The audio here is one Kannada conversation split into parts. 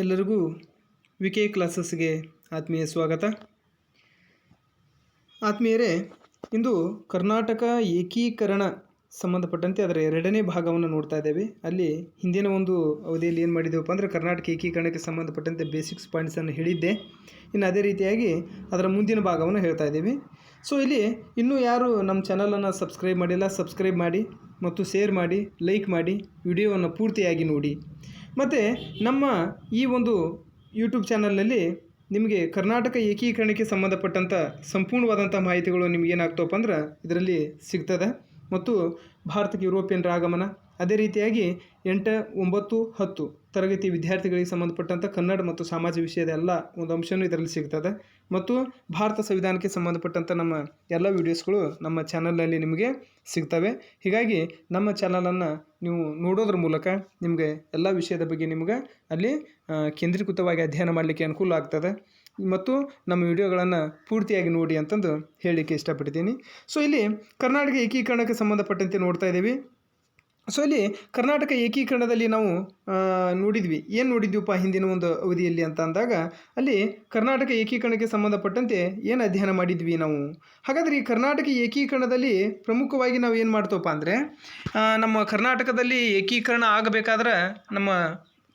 ಎಲ್ಲರಿಗೂ ವಿ ಕೆ ಕ್ಲಾಸಸ್ಗೆ ಆತ್ಮೀಯ ಸ್ವಾಗತ. ಆತ್ಮೀಯರೇ, ಇಂದು ಕರ್ನಾಟಕ ಏಕೀಕರಣ ಸಂಬಂಧಪಟ್ಟಂತೆ ಅದರ ಎರಡನೇ ಭಾಗವನ್ನು ನೋಡ್ತಾ ಇದ್ದೇವೆ. ಅಲ್ಲಿ ಹಿಂದಿನ ಒಂದು ಅವಧಿಯಲ್ಲಿ ಏನು ಮಾಡಿದ್ದೇವಪ್ಪ ಅಂದರೆ ಕರ್ನಾಟಕ ಏಕೀಕರಣಕ್ಕೆ ಸಂಬಂಧಪಟ್ಟಂತೆ ಬೇಸಿಕ್ಸ್ ಪಾಯಿಂಟ್ಸನ್ನು ಹೇಳಿದ್ದೆ. ಇನ್ನು ಅದೇ ರೀತಿಯಾಗಿ ಅದರ ಮುಂದಿನ ಭಾಗವನ್ನು ಹೇಳ್ತಾ ಇದ್ದೀವಿ. ಸೊ ಇಲ್ಲಿ ಇನ್ನೂ ಯಾರು ನಮ್ಮ ಚಾನಲನ್ನು ಸಬ್ಸ್ಕ್ರೈಬ್ ಮಾಡಿಲ್ಲ ಸಬ್ಸ್ಕ್ರೈಬ್ ಮಾಡಿ ಮತ್ತು ಶೇರ್ ಮಾಡಿ ಲೈಕ್ ಮಾಡಿ, ವಿಡಿಯೋವನ್ನು ಪೂರ್ತಿಯಾಗಿ ನೋಡಿ. ಮತ್ತು ನಮ್ಮ ಈ ಒಂದು ಯೂಟ್ಯೂಬ್ ಚಾನಲ್ನಲ್ಲಿ ನಿಮಗೆ ಕರ್ನಾಟಕ ಏಕೀಕರಣಕ್ಕೆ ಸಂಬಂಧಪಟ್ಟಂಥ ಸಂಪೂರ್ಣವಾದಂಥ ಮಾಹಿತಿಗಳು ನಿಮ್ಗೆ ಏನಾಗ್ತವಪ್ಪ ಅಂದ್ರೆ ಇದರಲ್ಲಿ ಸಿಗ್ತದೆ. ಮತ್ತು ಭಾರತಕ್ಕೆ ಯುರೋಪಿಯನ್ ಆಗಮನ ಅದೇ ರೀತಿಯಾಗಿ ಎಂಟು, ಒಂಬತ್ತು, ಹತ್ತು ತರಗತಿ ವಿದ್ಯಾರ್ಥಿಗಳಿಗೆ ಸಂಬಂಧಪಟ್ಟಂಥ ಕನ್ನಡ ಮತ್ತು ಸಮಾಜ ವಿಷಯದ ಎಲ್ಲ ಒಂದು ಅಂಶವೂ ಇದರಲ್ಲಿ ಸಿಗ್ತದೆ. ಮತ್ತು ಭಾರತ ಸಂವಿಧಾನಕ್ಕೆ ಸಂಬಂಧಪಟ್ಟಂಥ ನಮ್ಮ ಎಲ್ಲ ವೀಡಿಯೋಸ್ಗಳು ನಮ್ಮ ಚಾನಲಲ್ಲಿ ನಿಮಗೆ ಸಿಗ್ತವೆ. ಹೀಗಾಗಿ ನಮ್ಮ ಚಾನಲನ್ನು ನೀವು ನೋಡೋದ್ರ ಮೂಲಕ ನಿಮಗೆ ಎಲ್ಲ ವಿಷಯದ ಬಗ್ಗೆ ನಿಮ್ಗೆ ಅಲ್ಲಿ ಕೇಂದ್ರೀಕೃತವಾಗಿ ಅಧ್ಯಯನ ಮಾಡಲಿಕ್ಕೆ ಅನುಕೂಲ ಆಗ್ತದೆ. ಮತ್ತು ನಮ್ಮ ವಿಡಿಯೋಗಳನ್ನು ಪೂರ್ತಿಯಾಗಿ ನೋಡಿ ಅಂತಂದು ಹೇಳಲಿಕ್ಕೆ ಇಷ್ಟಪಡ್ತೀನಿ. ಸೊ ಇಲ್ಲಿ ಕರ್ನಾಟಕ ಏಕೀಕರಣಕ್ಕೆ ಸಂಬಂಧಪಟ್ಟಂತೆ ನೋಡ್ತಾ ಇದ್ದೀವಿ. ಸೊ ಇಲ್ಲಿ ಕರ್ನಾಟಕ ಏಕೀಕರಣದಲ್ಲಿ ನಾವು ನೋಡಿದ್ವಿ. ಏನು ನೋಡಿದ್ವಿಪ್ಪ ಹಿಂದಿನ ಒಂದು ಅವಧಿಯಲ್ಲಿ ಅಂತ ಅಂದಾಗ, ಅಲ್ಲಿ ಕರ್ನಾಟಕ ಏಕೀಕರಣಕ್ಕೆ ಸಂಬಂಧಪಟ್ಟಂತೆ ಏನು ಅಧ್ಯಯನ ಮಾಡಿದ್ವಿ ನಾವು? ಹಾಗಾದರೆ ಈ ಕರ್ನಾಟಕ ಏಕೀಕರಣದಲ್ಲಿ ಪ್ರಮುಖವಾಗಿ ನಾವು ಏನು ಮಾಡ್ತವಪ್ಪ ಅಂದರೆ ನಮ್ಮ ಕರ್ನಾಟಕದಲ್ಲಿ ಏಕೀಕರಣ ಆಗಬೇಕಾದ್ರೆ ನಮ್ಮ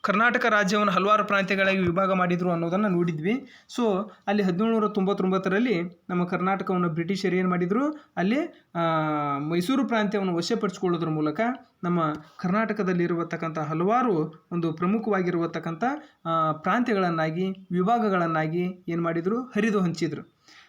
ಕರ್ನಾಟಕ ರಾಜ್ಯವನ್ನು ಹಲವಾರು ಪ್ರಾಂತ್ಯಗಳಾಗಿ ವಿಭಾಗ ಮಾಡಿದರು ಅನ್ನೋದನ್ನು ನೋಡಿದ್ವಿ. ಸೊ ಅಲ್ಲಿ ಹದಿನೇಳುನೂರ ತೊಂಬತ್ತೊಂಬತ್ತರಲ್ಲಿ ನಮ್ಮ ಕರ್ನಾಟಕವನ್ನು ಬ್ರಿಟಿಷರು ಏನು ಮಾಡಿದರು? ಅಲ್ಲಿ ಮೈಸೂರು ಪ್ರಾಂತ್ಯವನ್ನು ವಶಪಡಿಸಿಕೊಳ್ಳೋದ್ರ ಮೂಲಕ ನಮ್ಮ ಕರ್ನಾಟಕದಲ್ಲಿರುವತಕ್ಕಂಥ ಹಲವಾರು ಒಂದು ಪ್ರಮುಖವಾಗಿರುವತಕ್ಕಂಥ ಪ್ರಾಂತ್ಯಗಳನ್ನಾಗಿ, ವಿಭಾಗಗಳನ್ನಾಗಿ ಏನು ಮಾಡಿದರು? ಹರಿದು ಹಂಚಿದ್ರು.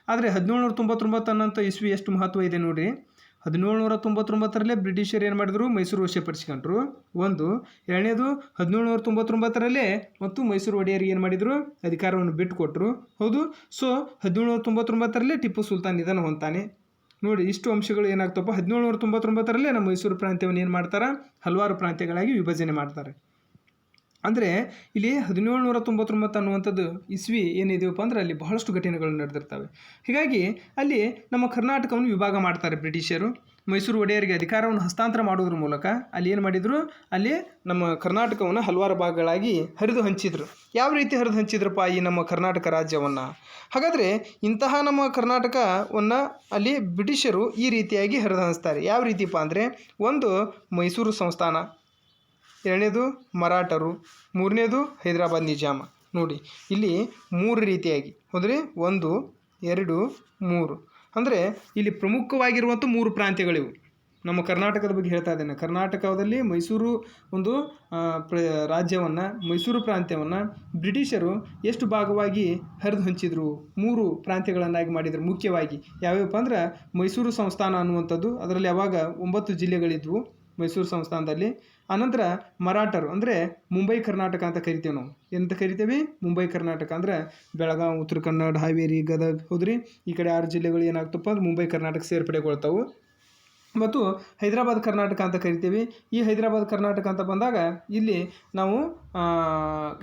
ಆದರೆ ಹದಿನೇಳುನೂರ ತೊಂಬತ್ತೊಂಬತ್ತು ಅನ್ನೋಂಥ ಇಸ್ವಿ ಎಷ್ಟು ಮಹತ್ವ ಇದೆ ನೋಡಿರಿ. ಹದಿನೇಳುನೂರ ತೊಂಬತ್ತೊಂಬತ್ತರಲ್ಲೇ ಬ್ರಿಟಿಷರು ಏನು ಮಾಡಿದ್ರು? ಮೈಸೂರು ವಶಪಡಿಸ್ಕೊಂಡ್ರು ಒಂದು, ಎರಡನೇದು ಹದಿನೇಳುನೂರ ತೊಂಬತ್ತೊಂಬತ್ತರಲ್ಲೇ ಮತ್ತು ಮೈಸೂರು ಒಡೆಯರಿಗೆ ಏನು ಮಾಡಿದರು? ಅಧಿಕಾರವನ್ನು ಬಿಟ್ಟುಕೊಟ್ರು. ಹೌದು? ಸೊ ಹದಿನೇಳುನೂರ ತೊಂಬತ್ತೊಂಬತ್ತರಲ್ಲೇ ಟಿಪ್ಪು ಸುಲ್ತಾನ್ ನಿಧನ ಹೊಂತಾನೆ ನೋಡಿ, ಇಷ್ಟು ಅಂಶಗಳು ಏನಾಗ್ತಪ್ಪ ಹದಿನೇಳುನೂರ ತೊಂಬತ್ತೊಂಬತ್ತರಲ್ಲೇ ನಮ್ಮ ಮೈಸೂರು ಪ್ರಾಂತ್ಯವನ್ನು ಏನು ಮಾಡ್ತಾರೆ? ಹಲವಾರು ಪ್ರಾಂತ್ಯಗಳಾಗಿ ವಿಭಜನೆ ಮಾಡ್ತಾರೆ. ಅಂದರೆ ಇಲ್ಲಿ ಹದಿನೇಳು ನೂರ ತೊಂಬತ್ತೊಂಬತ್ತು ಅನ್ನುವಂಥದ್ದು ಇಸ್ವಿ ಏನಿದೆಯಪ್ಪ ಅಂದ್ರೆ ಅಲ್ಲಿ ಬಹಳಷ್ಟು ಘಟನೆಗಳು ನಡೆದಿರ್ತವೆ. ಹೀಗಾಗಿ ಅಲ್ಲಿ ನಮ್ಮ ಕರ್ನಾಟಕವನ್ನು ವಿಭಾಗ ಮಾಡ್ತಾರೆ ಬ್ರಿಟಿಷರು. ಮೈಸೂರು ಒಡೆಯರಿಗೆ ಅಧಿಕಾರವನ್ನು ಹಸ್ತಾಂತರ ಮಾಡೋದ್ರ ಮೂಲಕ ಅಲ್ಲಿ ಏನು ಮಾಡಿದರು? ಅಲ್ಲಿ ನಮ್ಮ ಕರ್ನಾಟಕವನ್ನು ಹಲವಾರು ಭಾಗಗಳಾಗಿ ಹರಿದು ಹಂಚಿದ್ರು. ಯಾವ ರೀತಿ ಹರಿದು ಹಂಚಿದ್ರಪ್ಪ ಈ ನಮ್ಮ ಕರ್ನಾಟಕ ರಾಜ್ಯವನ್ನು? ಹಾಗಾದರೆ ಇಂತಹ ನಮ್ಮ ಕರ್ನಾಟಕವನ್ನು ಅಲ್ಲಿ ಬ್ರಿಟಿಷರು ಈ ರೀತಿಯಾಗಿ ಹರಿದು ಹಂಚ್ತಾರೆ. ಯಾವ ರೀತಿಪ್ಪ ಅಂದರೆ ಒಂದು ಮೈಸೂರು ಸಂಸ್ಥಾನ ಎರಡನೇದು ಮರಾಠರು, ಮೂರನೇದು ಹೈದರಾಬಾದ್ ನಿಜಾಮ. ನೋಡಿ, ಇಲ್ಲಿ ಮೂರು ರೀತಿಯಾಗಿ. ಹೌದ್ರಿ ಒಂದು, ಎರಡು, ಮೂರು. ಅಂದರೆ ಇಲ್ಲಿ ಪ್ರಮುಖವಾಗಿರುವಂಥ ಮೂರು ಪ್ರಾಂತ್ಯಗಳಿವು. ನಮ್ಮ ಕರ್ನಾಟಕದ ಬಗ್ಗೆ ಹೇಳ್ತಾ ಇದ್ದೇನೆ. ಕರ್ನಾಟಕದಲ್ಲಿ ಮೈಸೂರು ಒಂದು ಪ್ರ, ರಾಜ್ಯವನ್ನು, ಮೈಸೂರು ಪ್ರಾಂತ್ಯವನ್ನು ಬ್ರಿಟಿಷರು ಎಷ್ಟು ಭಾಗವಾಗಿ ಹರಿದು ಹಂಚಿದ್ರು? ಮೂರು ಪ್ರಾಂತ್ಯಗಳನ್ನಾಗಿ ಮಾಡಿದರು. ಮುಖ್ಯವಾಗಿ ಯಾವ್ಯಾವಪ್ಪ ಅಂದ್ರೆ ಮೈಸೂರು ಸಂಸ್ಥಾನ ಅನ್ನುವಂಥದ್ದು. ಅದರಲ್ಲಿ ಯಾವಾಗ ಒಂಬತ್ತು ಜಿಲ್ಲೆಗಳಿದ್ವು ಮೈಸೂರು ಸಂಸ್ಥಾನದಲ್ಲಿ. ಆನಂತರ ಮರಾಠರು, ಅಂದರೆ ಮುಂಬೈ, ಕರ್ನಾಟಕ ಅಂತ ಕರಿತೀವಿ ನಾವು. ಎಂತ ಕರಿತೇವೆ? ಮುಂಬೈ, ಕರ್ನಾಟಕ. ಅಂದರೆ ಬೆಳಗಾವಿ, ಉತ್ತರ ಕನ್ನಡ, ಹಾವೇರಿ, ಗದಗ, ಹೌದ್ರಿ. ಈ ಕಡೆ ಆರು ಜಿಲ್ಲೆಗಳು ಏನಾಗ್ತಪ್ಪ ಅಂದ್ರೆ ಮುಂಬೈ, ಕರ್ನಾಟಕ ಸೇರ್ಪಡೆಗೊಳ್ತಾವೆ. ಮತ್ತು ಹೈದರಾಬಾದ್, ಕರ್ನಾಟಕ ಅಂತ ಕರಿತೀವಿ. ಈ ಹೈದರಾಬಾದ್, ಕರ್ನಾಟಕ ಅಂತ ಬಂದಾಗ ಇಲ್ಲಿ ನಾವು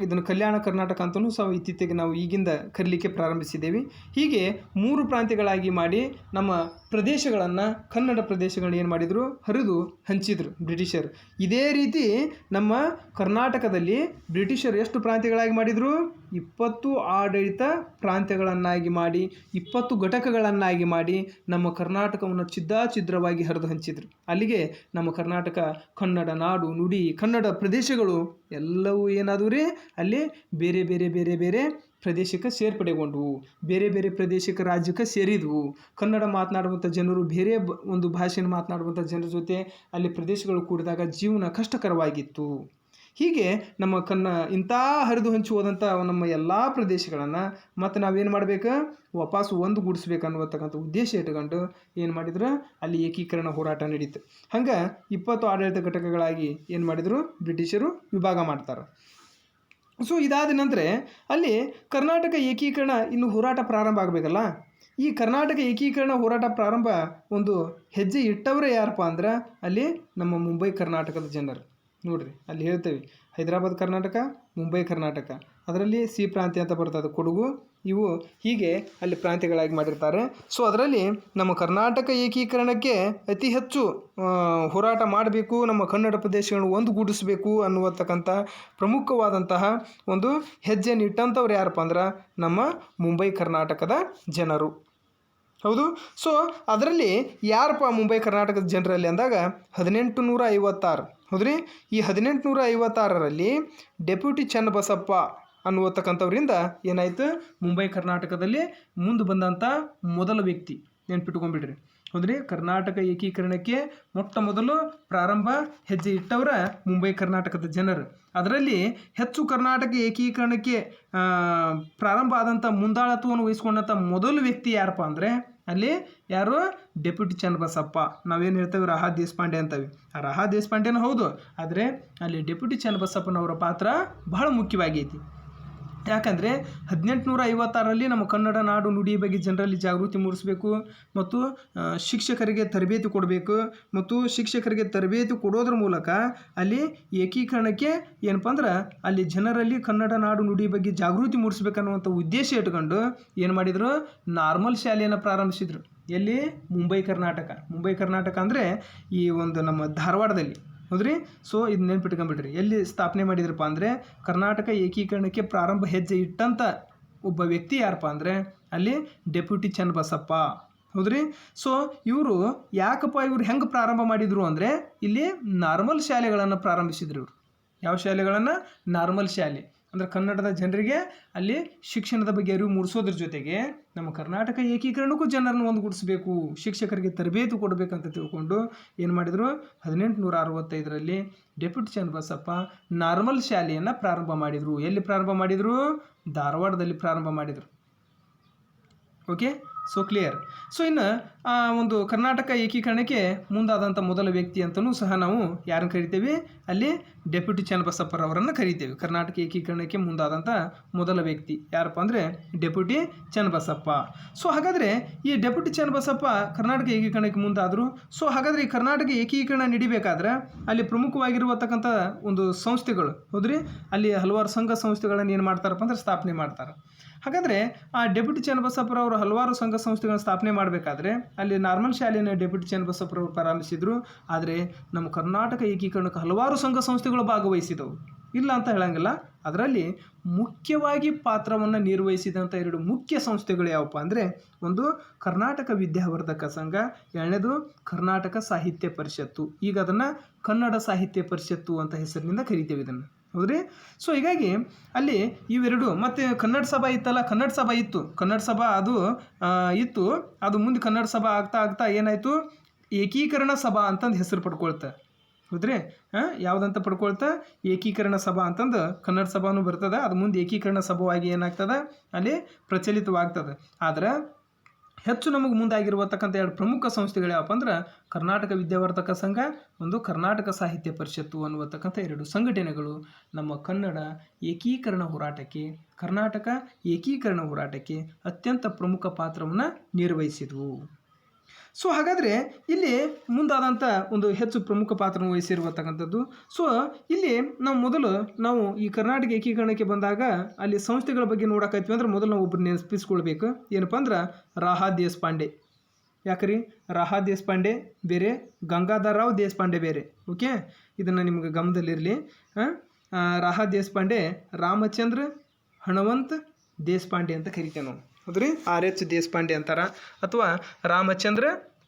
ಇದನ್ನು ಕಲ್ಯಾಣ ಕರ್ನಾಟಕ ಅಂತಲೂ ಸಹ ಇತ್ತೀಚೆಗೆ ನಾವು ಈಗಿಂದ ಕರೀಲಿಕ್ಕೆ ಪ್ರಾರಂಭಿಸಿದ್ದೇವೆ. ಹೀಗೆ ಮೂರು ಪ್ರಾಂತ್ಯಗಳಾಗಿ ಮಾಡಿ ನಮ್ಮ ಪ್ರದೇಶಗಳನ್ನು, ಕನ್ನಡ ಪ್ರದೇಶಗಳನ್ನ ಏನು ಮಾಡಿದರು? ಹರಿದು ಹಂಚಿದ್ರು ಬ್ರಿಟಿಷರು. ಇದೇ ರೀತಿ ನಮ್ಮ ಕರ್ನಾಟಕದಲ್ಲಿ ಬ್ರಿಟಿಷರು ಎಷ್ಟು ಪ್ರಾಂತ್ಯಗಳಾಗಿ ಮಾಡಿದರು? ಇಪ್ಪತ್ತು ಆಡಳಿತ ಪ್ರಾಂತ್ಯಗಳನ್ನಾಗಿ ಮಾಡಿ, ಇಪ್ಪತ್ತು ಘಟಕಗಳನ್ನಾಗಿ ಮಾಡಿ ನಮ್ಮ ಕರ್ನಾಟಕವನ್ನು ಛಿದ್ರಾಛಿದ್ರವಾಗಿ ಹರಿದು ಹಂಚಿದ್ರು. ಅಲ್ಲಿಗೆ ನಮ್ಮ ಕರ್ನಾಟಕ, ಕನ್ನಡ ನಾಡು, ನುಡಿ, ಕನ್ನಡ ಪ್ರದೇಶಗಳು ಎಲ್ಲವೂ ಏನಾದವು ರೀ? ಅಲ್ಲಿ ಬೇರೆ ಬೇರೆ ಬೇರೆ ಬೇರೆ ಪ್ರದೇಶಕ್ಕೆ ಸೇರ್ಪಡೆಗೊಂಡವು. ಬೇರೆ ಬೇರೆ ಪ್ರದೇಶಕ್ಕೆ ರಾಜ್ಯಕ್ಕೆ ಸೇರಿದವು. ಕನ್ನಡ ಮಾತನಾಡುವಂಥ ಜನರು, ಬೇರೆ ಒಂದು ಭಾಷೆಯನ್ನು ಮಾತನಾಡುವಂಥ ಜನರ ಜೊತೆ ಅಲ್ಲಿ ಪ್ರದೇಶಗಳು ಕೂಡಿದಾಗ ಜೀವನ ಕಷ್ಟಕರವಾಗಿತ್ತು. ಹೀಗೆ ನಮ್ಮ ಕನ್ನ ಇಂಥ ಹರಿದು ಹಂಚಿ ಹೋದಂಥ ನಮ್ಮ ಎಲ್ಲ ಪ್ರದೇಶಗಳನ್ನು ಮತ್ತು ನಾವೇನು ಮಾಡಬೇಕು? ವಾಪಸ್ಸು ಒಂದು ಗೂಡಿಸ್ಬೇಕು ಅನ್ನುವತಕ್ಕಂಥ ಉದ್ದೇಶ ಇಟ್ಕೊಂಡು ಏನು ಮಾಡಿದ್ರು? ಅಲ್ಲಿ ಏಕೀಕರಣ ಹೋರಾಟ ನಡೀತು. ಹಂಗೆ ಇಪ್ಪತ್ತು ಆಡಳಿತ ಘಟಕಗಳಾಗಿ ಏನು ಮಾಡಿದರು? ಬ್ರಿಟಿಷರು ವಿಭಾಗ ಮಾಡ್ತಾರೆ. ಸೊ ಇದಾದ ನಂತರ ಅಲ್ಲಿ ಕರ್ನಾಟಕ ಏಕೀಕರಣ ಇನ್ನು ಹೋರಾಟ ಪ್ರಾರಂಭ ಆಗಬೇಕಲ್ಲ? ಈ ಕರ್ನಾಟಕ ಏಕೀಕರಣ ಹೋರಾಟ ಪ್ರಾರಂಭ ಒಂದು ಹೆಜ್ಜೆ ಇಟ್ಟವರೇ ಯಾರಪ್ಪ ಅಂದ್ರೆ ಅಲ್ಲಿ ನಮ್ಮ ಮುಂಬೈ ಕರ್ನಾಟಕದ ಜನರು. ನೋಡ್ರಿ, ಅಲ್ಲಿ ಹೇಳ್ತೇವೆ. ಹೈದರಾಬಾದ್ ಕರ್ನಾಟಕ, ಮುಂಬೈ ಕರ್ನಾಟಕ. ಅದರಲ್ಲಿ ಸಿ ಪ್ರಾಂತ್ಯ ಅಂತ ಬರ್ತದೆ ಕೊಡಗು. ಇವು ಹೀಗೆ ಅಲ್ಲಿ ಪ್ರಾಂತ್ಯಗಳಾಗಿ ಮಾಡಿರ್ತಾರೆ. ಸೊ ಅದರಲ್ಲಿ ನಮ್ಮ ಕರ್ನಾಟಕ ಏಕೀಕರಣಕ್ಕೆ ಅತಿ ಹೆಚ್ಚು ಹೋರಾಟ ಮಾಡಬೇಕು, ನಮ್ಮ ಕನ್ನಡ ಪ್ರದೇಶಗಳನ್ನು ಒಂದುಗೂಡಿಸಬೇಕು ಅನ್ನುವತಕ್ಕಂಥ ಪ್ರಮುಖವಾದಂತಹ ಒಂದು ಹೆಜ್ಜೆಯನ್ನು ಇಟ್ಟಂಥವ್ರು ಯಾರಪ್ಪ ಅಂದ್ರೆ ನಮ್ಮ ಮುಂಬೈ ಕರ್ನಾಟಕದ ಜನರು. ಹೌದು? ಸೊ ಅದರಲ್ಲಿ ಯಾರಪ್ಪ ಮುಂಬೈ ಕರ್ನಾಟಕದ ಜನರಲ್ಲಿ ಅಂದಾಗ ಹದಿನೆಂಟು ನೂರ ಐವತ್ತಾರು ಹೌದ್ರಿ? ಈ ಹದಿನೆಂಟು ನೂರ ಐವತ್ತಾರರಲ್ಲಿ ಡೆಪ್ಯೂಟಿ ಚನ್ನಬಸಪ್ಪ ಅನ್ನುವತಕ್ಕಂಥವರಿಂದ ಏನಾಯಿತು? ಮುಂಬೈ, ಕರ್ನಾಟಕದಲ್ಲಿ ಮುಂದೆ ಬಂದಂಥ ಮೊದಲ ವ್ಯಕ್ತಿ. ನೆನ್ಪಿಟ್ಕೊಂಡ್ಬಿಡ್ರಿ ಹೌದ್ರಿ? ಕರ್ನಾಟಕ ಏಕೀಕರಣಕ್ಕೆ ಮೊಟ್ಟ ಮೊದಲು ಪ್ರಾರಂಭ ಹೆಜ್ಜೆ ಇಟ್ಟವರ ಮುಂಬೈ, ಕರ್ನಾಟಕದ ಜನರು. ಅದರಲ್ಲಿ ಹೆಚ್ಚು ಕರ್ನಾಟಕ ಏಕೀಕರಣಕ್ಕೆ ಪ್ರಾರಂಭ ಆದಂಥ ಮುಂದಾಳತ್ವವನ್ನು ವಹಿಸ್ಕೊಂಡಂಥ ಮೊದಲು ವ್ಯಕ್ತಿ ಯಾರಪ್ಪ ಅಂದರೆ ಅಲ್ಲಿ ಯಾರು? ಡೆಪ್ಯೂಟಿ ಚನ್ನಬಸಪ್ಪ ನಾವೇನು ಹೇಳ್ತೇವೆ? ರಹಾ ದೇಶಪಾಂಡೆ ಅಂತವಿ. ಆ ರಹಾ ದೇಶಪಾಂಡೆನೂ ಹೌದು. ಆದರೆ ಅಲ್ಲಿ ಡೆಪ್ಯೂಟಿ ಚನ್ನಬಸಪ್ಪನವರ ಪಾತ್ರ ಬಹಳ ಮುಖ್ಯವಾಗೈತಿ. ಯಾಕಂದರೆ ಹದಿನೆಂಟುನೂರ ಐವತ್ತಾರರಲ್ಲಿ ನಮ್ಮ ಕನ್ನಡ ನಾಡು ನುಡಿ ಬಗ್ಗೆ ಜನರಲ್ಲಿ ಜಾಗೃತಿ ಮೂಡಿಸಬೇಕು ಮತ್ತು ಶಿಕ್ಷಕರಿಗೆ ತರಬೇತಿ ಕೊಡಬೇಕು. ಮತ್ತು ಶಿಕ್ಷಕರಿಗೆ ತರಬೇತಿ ಕೊಡೋದ್ರ ಮೂಲಕ ಅಲ್ಲಿ ಏಕೀಕರಣಕ್ಕೆ ಏನಪ್ಪ ಅಂದ್ರೆ ಅಲ್ಲಿ ಜನರಲ್ಲಿ ಕನ್ನಡ ನಾಡು ನುಡಿ ಬಗ್ಗೆ ಜಾಗೃತಿ ಮೂಡಿಸ್ಬೇಕನ್ನುವಂಥ ಉದ್ದೇಶ ಇಟ್ಕೊಂಡು ಏನು ಮಾಡಿದರು? ನಾರ್ಮಲ್ ಶಾಲೆಯನ್ನು ಪ್ರಾರಂಭಿಸಿದರು. ಎಲ್ಲಿ? ಮುಂಬೈ ಕರ್ನಾಟಕ. ಮುಂಬೈ ಕರ್ನಾಟಕ ಅಂದರೆ ಈ ಒಂದು ನಮ್ಮ ಧಾರವಾಡದಲ್ಲಿ. ಹೌದ್ರಿ? ಸೊ ಇದು ನೆನ್ಪಿಟ್ಕೊಂಬಿಡ್ರಿ. ಎಲ್ಲಿ ಸ್ಥಾಪನೆ ಮಾಡಿದ್ರಪ್ಪ ಅಂದರೆ, ಕರ್ನಾಟಕ ಏಕೀಕರಣಕ್ಕೆ ಪ್ರಾರಂಭ ಹೆಜ್ಜೆ ಇಟ್ಟಂಥ ಒಬ್ಬ ವ್ಯಕ್ತಿ ಯಾರಪ್ಪ ಅಂದರೆ, ಅಲ್ಲಿ ಡೆಪ್ಯೂಟಿ ಚನ್ನಬಸಪ್ಪ. ಹೌದ್ರಿ? ಸೊ ಇವರು ಯಾಕಪ್ಪ ಇವರು ಹೆಂಗೆ ಪ್ರಾರಂಭ ಮಾಡಿದರು ಅಂದರೆ, ಇಲ್ಲಿ ನಾರ್ಮಲ್ ಶಾಲೆಗಳನ್ನು ಪ್ರಾರಂಭಿಸಿದ್ರು ಇವರು. ಯಾವ ಶಾಲೆಗಳನ್ನು? ನಾರ್ಮಲ್ ಶಾಲೆ. ಅಂದರೆ ಕನ್ನಡದ ಜನರಿಗೆ ಅಲ್ಲಿ ಶಿಕ್ಷಣದ ಬಗ್ಗೆ ಅರಿವು ಮೂಡಿಸೋದ್ರ ಜೊತೆಗೆ ನಮ್ಮ ಕರ್ನಾಟಕ ಏಕೀಕರಣಕ್ಕೂ ಜನರನ್ನು ಒಂದುಗೂಡಿಸ್ಬೇಕು, ಶಿಕ್ಷಕರಿಗೆ ತರಬೇತಿ ಕೊಡಬೇಕಂತ ತಿಳ್ಕೊಂಡು ಏನು ಮಾಡಿದರು? ಹದಿನೆಂಟು ನೂರ ಅರವತ್ತೈದರಲ್ಲಿ ಡೆಪ್ಯೂಟಿ ಚನ್ನಬಸಪ್ಪ ನಾರ್ಮಲ್ ಶಾಲೆಯನ್ನು ಪ್ರಾರಂಭ ಮಾಡಿದರು. ಎಲ್ಲಿ ಪ್ರಾರಂಭ ಮಾಡಿದರು? ಧಾರವಾಡದಲ್ಲಿ ಪ್ರಾರಂಭ ಮಾಡಿದರು. ಓಕೆ ಸೊ ಕ್ಲಿಯರ್ ಸೊ ಇನ್ನು ಒಂದು ಕರ್ನಾಟಕ ಏಕೀಕರಣಕ್ಕೆ ಮುಂದಾದಂಥ ಮೊದಲ ವ್ಯಕ್ತಿ ಅಂತಲೂ ಸಹ ನಾವು ಯಾರನ್ನು ಕರಿತೇವೆ? ಅಲ್ಲಿ ಡೆಪ್ಯೂಟಿ ಚನ್ನಬಸಪ್ಪರವರನ್ನು ಕರಿತೇವೆ. ಕರ್ನಾಟಕ ಏಕೀಕರಣಕ್ಕೆ ಮುಂದಾದಂಥ ಮೊದಲ ವ್ಯಕ್ತಿ ಯಾರಪ್ಪ ಅಂದರೆ ಡೆಪ್ಯೂಟಿ ಚನ್ನಬಸಪ್ಪ. ಸೊ ಹಾಗಾದರೆ ಈ ಡೆಪ್ಯೂಟಿ ಚನ್ನಬಸಪ್ಪ ಕರ್ನಾಟಕ ಏಕೀಕರಣಕ್ಕೆ ಮುಂದಾದರು. ಸೊ ಹಾಗಾದರೆ ಈ ಕರ್ನಾಟಕ ಏಕೀಕರಣ ನಡಿಬೇಕಾದ್ರೆ ಅಲ್ಲಿ ಪ್ರಮುಖವಾಗಿರುವತಕ್ಕಂಥ ಒಂದು ಸಂಸ್ಥೆಗಳು ಹೌದ್ರಿ? ಅಲ್ಲಿ ಹಲವಾರು ಸಂಘ ಸಂಸ್ಥೆಗಳನ್ನು ಏನು ಮಾಡ್ತಾರಪ್ಪ ಅಂದ್ರೆ ಸ್ಥಾಪನೆ ಮಾಡ್ತಾರೆ. ಹಾಗಾದರೆ ಆ ಡೆಪ್ಯೂಟಿ ಚನ್ನಬಸಪ್ಪರವರು ಹಲವಾರು ಸಂಘ ಸಂಸ್ಥೆಗಳನ್ನು ಸ್ಥಾಪನೆ ಮಾಡಬೇಕಾದ್ರೆ ಅಲ್ಲಿ ನಾರ್ಮಲ್ ಶಾಲೆಯನ್ನು ಡೆಪ್ಯೂಟಿ ಚನ್ನಬಸಪ್ಪರವರು ಪ್ರಾರಂಭಿಸಿದರು ಆದರೆ ನಮ್ಮ ಕರ್ನಾಟಕ ಏಕೀಕರಣಕ್ಕೆ ಹಲವಾರು ಸಂಘ ಸಂಸ್ಥೆಗಳು ಭಾಗವಹಿಸಿದವು. ಇಲ್ಲ ಅಂತ ಹೇಳಂಗಿಲ್ಲ. ಅದರಲ್ಲಿ ಮುಖ್ಯವಾಗಿ ಪಾತ್ರವನ್ನು ನಿರ್ವಹಿಸಿದಂಥ ಎರಡು ಮುಖ್ಯ ಸಂಸ್ಥೆಗಳು ಯಾವಪ್ಪ ಅಂದರೆ ಒಂದು ಕರ್ನಾಟಕ ವಿದ್ಯಾವರ್ಧಕ ಸಂಘ, ಎರಡನೇದು ಕರ್ನಾಟಕ ಸಾಹಿತ್ಯ ಪರಿಷತ್ತು. ಈಗ ಅದನ್ನು ಕನ್ನಡ ಸಾಹಿತ್ಯ ಪರಿಷತ್ತು ಅಂತ ಹೆಸರಿನಿಂದ ಕರಿತೇವೆ ಇದನ್ನು. ಹೌದ್ರಿ ಸೊ ಹೀಗಾಗಿ ಅಲ್ಲಿ ಇವೆರಡು, ಮತ್ತು ಕನ್ನಡ ಸಭಾ ಇತ್ತಲ್ಲ, ಕನ್ನಡ ಸಭಾ ಇತ್ತು. ಕನ್ನಡ ಸಭಾ ಅದು ಇತ್ತು. ಅದು ಮುಂದೆ ಕನ್ನಡ ಸಭಾ ಆಗ್ತಾ ಆಗ್ತಾ ಏನಾಯಿತು? ಏಕೀಕರಣ ಸಭಾ ಅಂತಂದು ಹೆಸರು ಪಡ್ಕೊಳ್ತಾ. ಹೌದ್ರಿ ಹಾಂ ಯಾವುದಂತ ಪಡ್ಕೊಳ್ತಾ? ಏಕೀಕರಣ ಸಭಾ ಅಂತಂದು ಕನ್ನಡ ಸಭಾನು ಬರ್ತದೆ. ಅದು ಮುಂದೆ ಏಕೀಕರಣ ಸಭಾವಾಗಿ ಏನಾಗ್ತದೆ? ಅಲ್ಲಿ ಪ್ರಚಲಿತವಾಗ್ತದೆ. ಆದ್ರೆ ಹೆಚ್ಚು ನಮಗೆ ಮುಂದಾಗಿರುವತಕ್ಕಂಥ ಎರಡು ಪ್ರಮುಖ ಸಂಸ್ಥೆಗಳು ಯಾವಪ್ಪ ಅಂದ್ರೆ ಕರ್ನಾಟಕ ವಿದ್ಯಾವರ್ಧಕ ಸಂಘ, ಒಂದು ಕರ್ನಾಟಕ ಸಾಹಿತ್ಯ ಪರಿಷತ್ತು ಅನ್ನುವತಕ್ಕಂಥ ಎರಡು ಸಂಘಟನೆಗಳು ನಮ್ಮ ಕನ್ನಡ ಏಕೀಕರಣ ಹೋರಾಟಕ್ಕೆ, ಕರ್ನಾಟಕ ಏಕೀಕರಣ ಹೋರಾಟಕ್ಕೆ ಅತ್ಯಂತ ಪ್ರಮುಖ ಪಾತ್ರವನ್ನು ನಿರ್ವಹಿಸಿದವು. ಸೊ ಹಾಗಾದರೆ ಇಲ್ಲಿ ಮುಂದಾದಂಥ ಒಂದು ಹೆಚ್ಚು ಪ್ರಮುಖ ಪಾತ್ರವನ್ನು ವಹಿಸಿರುವತಕ್ಕಂಥದ್ದು ಸೊ ಇಲ್ಲಿ ನಾವು ಮೊದಲು ನಾವು ಈ ಕರ್ನಾಟಕ ಏಕೀಕರಣಕ್ಕೆ ಬಂದಾಗ ಅಲ್ಲಿ ಸಂಸ್ಥೆಗಳ ಬಗ್ಗೆ ನೋಡಕತ್ವಿ ಅಂದ್ರೆ ಮೊದಲು ನಾವು ಒಬ್ಬರು ನೆನಪಿಸ್ಕೊಳ್ಬೇಕು. ಏನಪ್ಪ ಅಂದ್ರೆ ರಾಹಾ ದೇಶಪಾಂಡೆ. ಯಾಕ್ರಿ? ರಾಹಾ ದೇಶಪಾಂಡೆ ಬೇರೆ, ಗಂಗಾಧರ ರಾವ್ ದೇಶಪಾಂಡೆ ಬೇರೆ. ಓಕೆ ಇದನ್ನು ನಿಮ್ಗೆ ಗಮನದಲ್ಲಿರಲಿ. ರಾಹಾ ದೇಶಪಾಂಡೆ, ರಾಮಚಂದ್ರ ಹಣವಂತ್ ದೇಶಪಾಂಡೆ ಅಂತ ಕರಿತೇವೆ ನಾವು. ಹೌದ್ರಿ? ಆರ್ ಎಚ್ ದೇಶಪಾಂಡೆ ಅಂತಾರ. ಅಥವಾ ರಾಮಚಂದ್ರ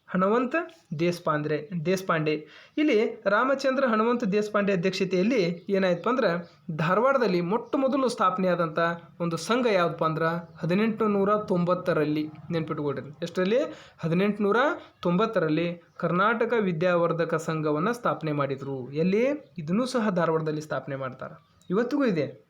ಹಣವಂತ ದೇಶಪಾಂದ್ರೆ, ದೇಶಪಾಂಡೆ. ಇಲ್ಲಿ ರಾಮಚಂದ್ರ ಹಣವಂತ ದೇಶಪಾಂಡೆ ಅಧ್ಯಕ್ಷತೆಯಲ್ಲಿ ಏನಾಯ್ತಪ್ಪ ಅಂದ್ರೆ ಧಾರವಾಡದಲ್ಲಿ ಮೊಟ್ಟ ಮೊದಲು ಸ್ಥಾಪನೆಯಾದಂಥ ಒಂದು ಸಂಘ ಯಾವುದಪ್ಪ ಅಂದ್ರೆ ಹದಿನೆಂಟು ನೂರ ತೊಂಬತ್ತರಲ್ಲಿ ನೆನ್ಪಿಟ್ಕೊಳ್ರಿ. ಎಷ್ಟರಲ್ಲಿ? ಹದಿನೆಂಟು ನೂರ ತೊಂಬತ್ತರಲ್ಲಿ ಕರ್ನಾಟಕ ವಿದ್ಯಾವರ್ಧಕ ಸಂಘವನ್ನು ಸ್ಥಾಪನೆ ಮಾಡಿದರು. ಎಲ್ಲಿ? ಇದನ್ನೂ ಸಹ ಧಾರವಾಡದಲ್ಲಿ ಸ್ಥಾಪನೆ ಮಾಡ್ತಾರೆ. ಇವತ್ತಿಗೂ ಇದೆ.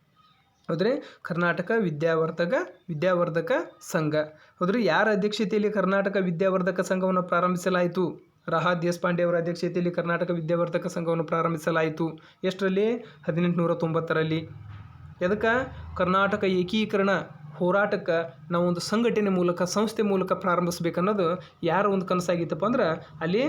ಹೌದ್ರಿ? ಕರ್ನಾಟಕ ವಿದ್ಯಾವರ್ಧಕ ವಿದ್ಯಾವರ್ಧಕ ಸಂಘ. ಹೌದ್ರಿ? ಯಾರ ಅಧ್ಯಕ್ಷತೆಯಲ್ಲಿ ಕರ್ನಾಟಕ ವಿದ್ಯಾವರ್ಧಕ ಸಂಘವನ್ನು ಪ್ರಾರಂಭಿಸಲಾಯಿತು? ರಹಾ ದೇಶಪಾಂಡೆ ಅವರ ಅಧ್ಯಕ್ಷತೆಯಲ್ಲಿ ಕರ್ನಾಟಕ ವಿದ್ಯಾವರ್ಧಕ ಸಂಘವನ್ನು ಪ್ರಾರಂಭಿಸಲಾಯಿತು. ಎಷ್ಟರಲ್ಲಿ? ಹದಿನೆಂಟುನೂರ ತೊಂಬತ್ತರಲ್ಲಿ. ಎದಕ್ಕೆ ಕರ್ನಾಟಕ ಏಕೀಕರಣ ಹೋರಾಟಕ್ಕೆ ನಾವು ಒಂದು ಸಂಘಟನೆ ಮೂಲಕ, ಸಂಸ್ಥೆ ಮೂಲಕ ಪ್ರಾರಂಭಿಸ್ಬೇಕನ್ನೋದು ಯಾರ ಒಂದು ಕನಸಾಗಿತ್ತಪ್ಪ ಅಂದ್ರೆ ಅಲ್ಲಿ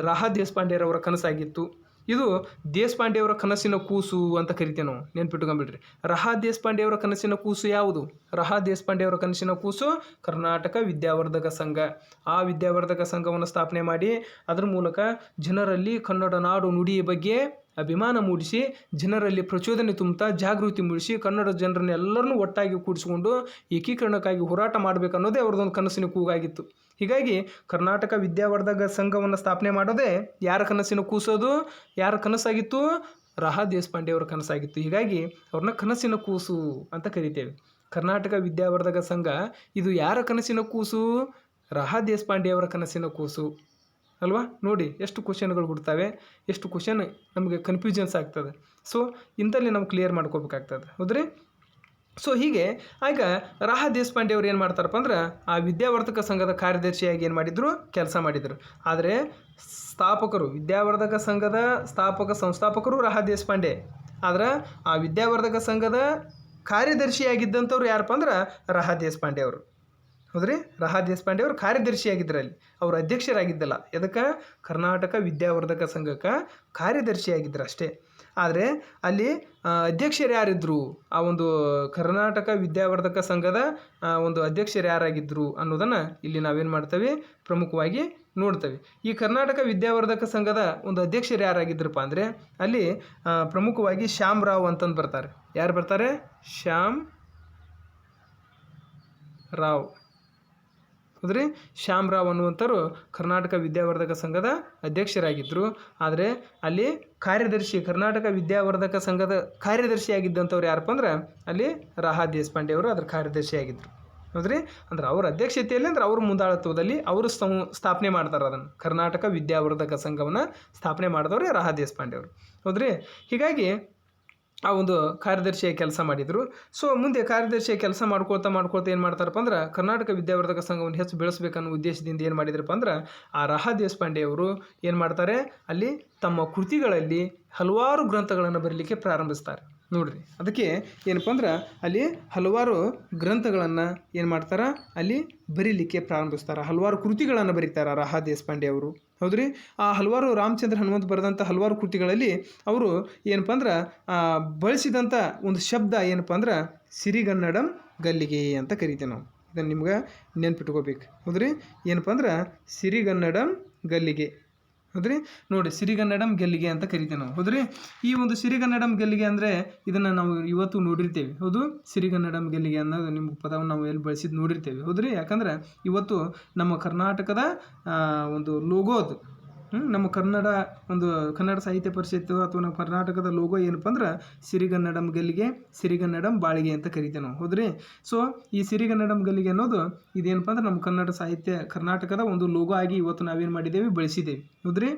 ರಹಾ ದೇಶಪಾಂಡೆರವರ ಕನಸಾಗಿತ್ತು. ಇದು ದೇಶಪಾಂಡೆಯವರ ಕನಸಿನ ಕೂಸು ಅಂತ ಕರಿತೇವೆ ನಾವು, ನೆನ್ಪಿಟ್ಕೊಂಬಿಡ್ರಿ. ರಹಾ ದೇಶಪಾಂಡೆಯವರ ಕನಸಿನ ಕೂಸು ಯಾವುದು? ರಹಾ ದೇಶಪಾಂಡೆಯವರ ಕನಸಿನ ಕೂಸು ಕರ್ನಾಟಕ ವಿದ್ಯಾವರ್ಧಕ ಸಂಘ. ಆ ವಿದ್ಯಾವರ್ಧಕ ಸಂಘವನ್ನು ಸ್ಥಾಪನೆ ಮಾಡಿ ಅದರ ಮೂಲಕ ಜನರಲ್ಲಿ ಕನ್ನಡ ನಾಡು ನುಡಿಯ ಬಗ್ಗೆ ಅಭಿಮಾನ ಮೂಡಿಸಿ, ಜನರಲ್ಲಿ ಪ್ರಚೋದನೆ ತುಂಬುತ್ತಾ ಜಾಗೃತಿ ಮೂಡಿಸಿ, ಕನ್ನಡ ಜನರನ್ನೆಲ್ಲರನ್ನೂ ಒಟ್ಟಾಗಿ ಕೂಡಿಸಿಕೊಂಡು ಏಕೀಕರಣಕ್ಕಾಗಿ ಹೋರಾಟ ಮಾಡಬೇಕನ್ನೋದೇ ಅವ್ರದ್ದೊಂದು ಕನಸಿನ ಕೂಗಾಗಿತ್ತು. ಹೀಗಾಗಿ ಕರ್ನಾಟಕ ವಿದ್ಯಾವರ್ಧಕ ಸಂಘವನ್ನು ಸ್ಥಾಪನೆ ಮಾಡೋದೇ ಯಾರ ಕನಸಿನ ಕೂಸೋದು, ಯಾರ ಕನಸಾಗಿತ್ತು? ರಹಾ ದೇಶಪಾಂಡೆ ಅವರ ಕನಸಾಗಿತ್ತು. ಹೀಗಾಗಿ ಅವ್ರನ್ನ ಕನಸಿನ ಕೂಸು ಅಂತ ಕರಿತೇವೆ. ಕರ್ನಾಟಕ ವಿದ್ಯಾವರ್ಧಕ ಸಂಘ, ಇದು ಯಾರ ಕನಸಿನ ಕೂಸು? ರಹಾ ದೇಶಪಾಂಡೆ ಅವರ ಕನಸಿನ ಕೂಸು. ಅಲ್ವಾ? ನೋಡಿ, ಎಷ್ಟು ಕ್ವಶನ್ಗಳು ಬಿಡ್ತಾವೆ ಎಷ್ಟು ಕ್ವಶನ್ ನಮಗೆ ಕನ್ಫ್ಯೂಷನ್ಸ್ ಆಗ್ತದೆ. ಸೊ ಇಂಥಲ್ಲಿ ನಾವು ಕ್ಲಿಯರ್ ಮಾಡ್ಕೋಬೇಕಾಗ್ತದೆ. ಹೌದ್ರಿ? ಸೊ ಹೀಗೆ, ಆಗ ರಾಹ ದೇಶಪಾಂಡೆ ಅವ್ರು ಏನು ಮಾಡ್ತಾರಪ್ಪ ಅಂದ್ರೆ ಆ ವಿದ್ಯಾವರ್ಧಕ ಸಂಘದ ಕಾರ್ಯದರ್ಶಿಯಾಗಿ ಏನು ಮಾಡಿದರು, ಕೆಲಸ ಮಾಡಿದರು. ಆದರೆ ಸ್ಥಾಪಕರು, ವಿದ್ಯಾವರ್ಧಕ ಸಂಘದ ಸ್ಥಾಪಕ, ಸಂಸ್ಥಾಪಕರು ರಾಹ ದೇಶಪಾಂಡೆ. ಆದ್ರೆ ಆ ವಿದ್ಯಾವರ್ಧಕ ಸಂಘದ ಕಾರ್ಯದರ್ಶಿಯಾಗಿದ್ದಂಥವ್ರು ಯಾರಪ್ಪ ಅಂದ್ರೆ ರಾಹ ದೇಶಪಾಂಡೆ ಅವರು. ಹೌದ್ರಿ? ರಾಹ ದೇಶಪಾಂಡೆ ಅವರು ಕಾರ್ಯದರ್ಶಿಯಾಗಿದ್ದರು ಅಲ್ಲಿ ಅವರು ಅಧ್ಯಕ್ಷರಾಗಿದ್ದಲ್ಲ. ಎದಕ್ಕೆ? ಕರ್ನಾಟಕ ವಿದ್ಯಾವರ್ಧಕ ಸಂಘಕ್ಕೆ ಕಾರ್ಯದರ್ಶಿಯಾಗಿದ್ದರು ಅಷ್ಟೇ ಆದರೆ ಅಲ್ಲಿ ಅಧ್ಯಕ್ಷರು ಯಾರಿದ್ದರು ಆ ಒಂದು ಕರ್ನಾಟಕ ವಿದ್ಯಾವರ್ಧಕ ಸಂಘದ ಒಂದು ಅಧ್ಯಕ್ಷರು ಯಾರಾಗಿದ್ದರು ಅನ್ನೋದನ್ನು ಇಲ್ಲಿ ನಾವೇನು ಮಾಡ್ತೇವೆ? ಪ್ರಮುಖವಾಗಿ ನೋಡ್ತೇವೆ. ಈ ಕರ್ನಾಟಕ ವಿದ್ಯಾವರ್ಧಕ ಸಂಘದ ಒಂದು ಅಧ್ಯಕ್ಷರು ಯಾರಾಗಿದ್ದರಪ್ಪ ಅಂದರೆ, ಅಲ್ಲಿ ಪ್ರಮುಖವಾಗಿ ಶ್ಯಾಮ್ ರಾವ್ ಅಂತಂದು ಬರ್ತಾರೆ. ಯಾರು ಬರ್ತಾರೆ? ಶ್ಯಾಮ್ ರಾವ್. ಹೌದ್ರಿ ಶ್ಯಾಮ್ ರಾವ್ ಅನ್ನುವಂಥವ್ರು ಕರ್ನಾಟಕ ವಿದ್ಯಾವರ್ಧಕ ಸಂಘದ ಅಧ್ಯಕ್ಷರಾಗಿದ್ದರು ಆದರೆ ಅಲ್ಲಿ ಕಾರ್ಯದರ್ಶಿ, ಕರ್ನಾಟಕ ವಿದ್ಯಾವರ್ಧಕ ಸಂಘದ ಕಾರ್ಯದರ್ಶಿಯಾಗಿದ್ದಂಥವ್ರು ಯಾರಪ್ಪ ಅಂದ್ರೆ ಅಲ್ಲಿ ರಾಹಾ ದೇಶಪಾಂಡೆ ಅವರು ಅದರ ಕಾರ್ಯದರ್ಶಿಯಾಗಿದ್ದರು ಹೌದ್ರಿ? ಅಂದ್ರೆ ಅವ್ರ ಅಧ್ಯಕ್ಷತೆಯಲ್ಲಿ ಅಂದ್ರೆ ಅವ್ರ ಮುಂದಾಳತ್ವದಲ್ಲಿ ಅವರು ಸಂ ಸ್ಥಾಪನೆ ಮಾಡ್ತಾರೆ ಅದನ್ನು. ಕರ್ನಾಟಕ ವಿದ್ಯಾವರ್ಧಕ ಸಂಘವನ್ನು ಸ್ಥಾಪನೆ ಮಾಡಿದವ್ರೆ ರಾಹಾ ದೇಶಪಾಂಡೆ ಅವರು. ಹೌದ್ರಿ? ಹೀಗಾಗಿ ಆ ಒಂದು ಕಾರ್ಯದರ್ಶಿಯ ಕೆಲಸ ಮಾಡಿದರು. ಸೊ ಮುಂದೆ ಕಾರ್ಯದರ್ಶಿಯ ಕೆಲಸ ಮಾಡ್ಕೊಳ್ತಾ ಮಾಡ್ಕೊಳ್ತಾ ಏನು ಮಾಡ್ತಾರಪ್ಪ ಅಂದ್ರೆ, ಕರ್ನಾಟಕ ವಿದ್ಯಾವರ್ಧಕ ಸಂಘವನ್ನು ಹೆಚ್ಚು ಬೆಳೆಸಬೇಕನ್ನೋ ಉದ್ದೇಶದಿಂದ ಏನು ಮಾಡಿದ್ರಪ್ಪ ಅಂದ್ರೆ, ಆ ರಹಾ ದೇಶಪಾಂಡೆ ಅವರು ಏನು ಮಾಡ್ತಾರೆ, ಅಲ್ಲಿ ತಮ್ಮ ಕೃತಿಗಳಲ್ಲಿ ಹಲವಾರು ಗ್ರಂಥಗಳನ್ನು ಬರೀಲಿಕ್ಕೆ ಪ್ರಾರಂಭಿಸ್ತಾರೆ. ನೋಡ್ರಿ. ಅದಕ್ಕೆ ಏನಪ್ಪ ಅಂದ್ರೆ ಅಲ್ಲಿ ಹಲವಾರು ಗ್ರಂಥಗಳನ್ನು ಏನು ಮಾಡ್ತಾರೆ? ಅಲ್ಲಿ ಬರೀಲಿಕ್ಕೆ ಪ್ರಾರಂಭಿಸ್ತಾರೆ. ಹಲವಾರು ಕೃತಿಗಳನ್ನು ಬರೀತಾರೆ ರಹಾ ದೇಶಪಾಂಡೆ ಅವರು. ಹೌದ್ರಿ? ಆ ಹಲವಾರು ರಾಮಚಂದ್ರ ಹನುಮಂತ ಬರೆದಂಥ ಹಲವಾರು ಕೃತಿಗಳಲ್ಲಿ ಅವರು ಏನಪ್ಪ ಅಂದ್ರೆ ಬಳಸಿದಂಥ ಒಂದು ಶಬ್ದ ಏನಪ್ಪ ಅಂದ್ರೆ, ಸಿರಿಗನ್ನಡಂ ಗಲ್ಲಿಗೆ ಅಂತ ಕರಿತೇವೆ ನಾವು. ಇದನ್ನು ನಿಮ್ಗೆ ನೆನ್ಪಿಟ್ಕೋಬೇಕು. ಹೌದ್ರಿ? ಏನಪ್ಪ ಅಂದ್ರೆ, ಸಿರಿಗನ್ನಡಂ ಗಲ್ಲಿಗೆ. ಹೌದ್ರಿ? ನೋಡಿ, ಸಿರಿಗನ್ನಡಂ ಗೆಲ್ಲಿಗೆ ಅಂತ ಕರಿತೇವೆ ನಾವು. ಹೌದ್ರಿ? ಈ ಒಂದು ಸಿರಿಗನ್ನಡಂ ಗೆಲ್ಲಿಗೆ ಅಂದರೆ ಇದನ್ನು ನಾವು ಇವತ್ತು ನೋಡಿರ್ತೇವೆ. ಹೌದು? ಸಿರಿಗನ್ನಡಂ ಗೆಲ್ಲಿಗೆ ಅನ್ನೋದು ನಿಮ್ಮ ಪದವನ್ನು ನಾವು ಎಲ್ಲಿ ಬಳಸಿದ್ದು ನೋಡಿರ್ತೇವೆ. ಹೌದ್ರಿ? ಯಾಕಂದ್ರೆ ಇವತ್ತು ನಮ್ಮ ಕರ್ನಾಟಕದ ಒಂದು ಲೋಗೋ ಅದು? ನಮ್ಮ ಕನ್ನಡ ಒಂದು ಕನ್ನಡ ಸಾಹಿತ್ಯ ಪರಿಷತ್ತು ಅಥವಾ ನಮ್ಮ ಕರ್ನಾಟಕದ ಲೋಗೋ ಏನಪ್ಪ ಅಂದ್ರೆ ಸಿರಿಗನ್ನಡಂ ಗಲ್ಲಿಗೆ, ಸಿರಿಗನ್ನಡಂ ಬಾಳಿಗೆ ಅಂತ ಕರಿತೇವೆ ನಾವು, ಹೌದ್ರಿ? ಸೊ ಈ ಸಿರಿಗನ್ನಡಂ ಗಲ್ಲಿಗೆ ಅನ್ನೋದು ಇದೇನಪ್ಪ ಅಂದ್ರೆ ನಮ್ಮ ಕನ್ನಡ ಸಾಹಿತ್ಯ ಕರ್ನಾಟಕದ ಒಂದು ಲೋಗೋ ಆಗಿ ಇವತ್ತು ನಾವೇನು ಮಾಡಿದ್ದೇವೆ ಬಳಸಿದ್ದೇವೆ ಹೌದ್ರಿ?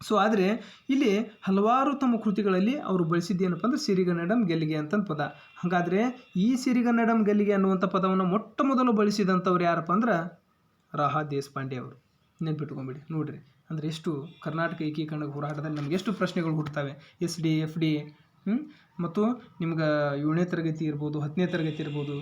ಸೊ ಆದರೆ ಇಲ್ಲಿ ಹಲವಾರು ತಮ್ಮ ಕೃತಿಗಳಲ್ಲಿ ಅವರು ಬಳಸಿದ್ದೇನಪ್ಪ ಅಂದ್ರೆ ಸಿರಿಗನ್ನಡಂ ಗೆಲ್ಲಿಗೆ ಅಂತಂದು ಪದ. ಹಾಗಾದರೆ ಈ ಸಿರಿಗನ್ನಡಂ ಗೆಲ್ಲಿಗೆ ಅನ್ನುವಂಥ ಪದವನ್ನು ಮೊಟ್ಟ ಮೊದಲು ಬಳಸಿದಂಥವ್ರು ಯಾರಪ್ಪ ಅಂದ್ರೆ ರಾಹ ದೇಶಪಾಂಡೆ ಅವರು. ನೆನ್ಪಿಟ್ಕೊಂಬಿಡಿ, ನೋಡ್ರಿ. ಅಂದರೆ ಎಷ್ಟು ಕರ್ನಾಟಕ ಏಕೀಕರಣ ಹೋರಾಟದಲ್ಲಿ ನಮಗೆ ಎಷ್ಟು ಪ್ರಶ್ನೆಗಳು ಹುಟ್ಟುತ್ತವೆ ಎಸ್ ಡಿ ಎಫ್ ಡಿ ಮತ್ತು ನಿಮ್ಗೆ ಏಳನೇ ತರಗತಿ ಇರ್ಬೋದು, ಹತ್ತನೇ ತರಗತಿ ಇರ್ಬೋದು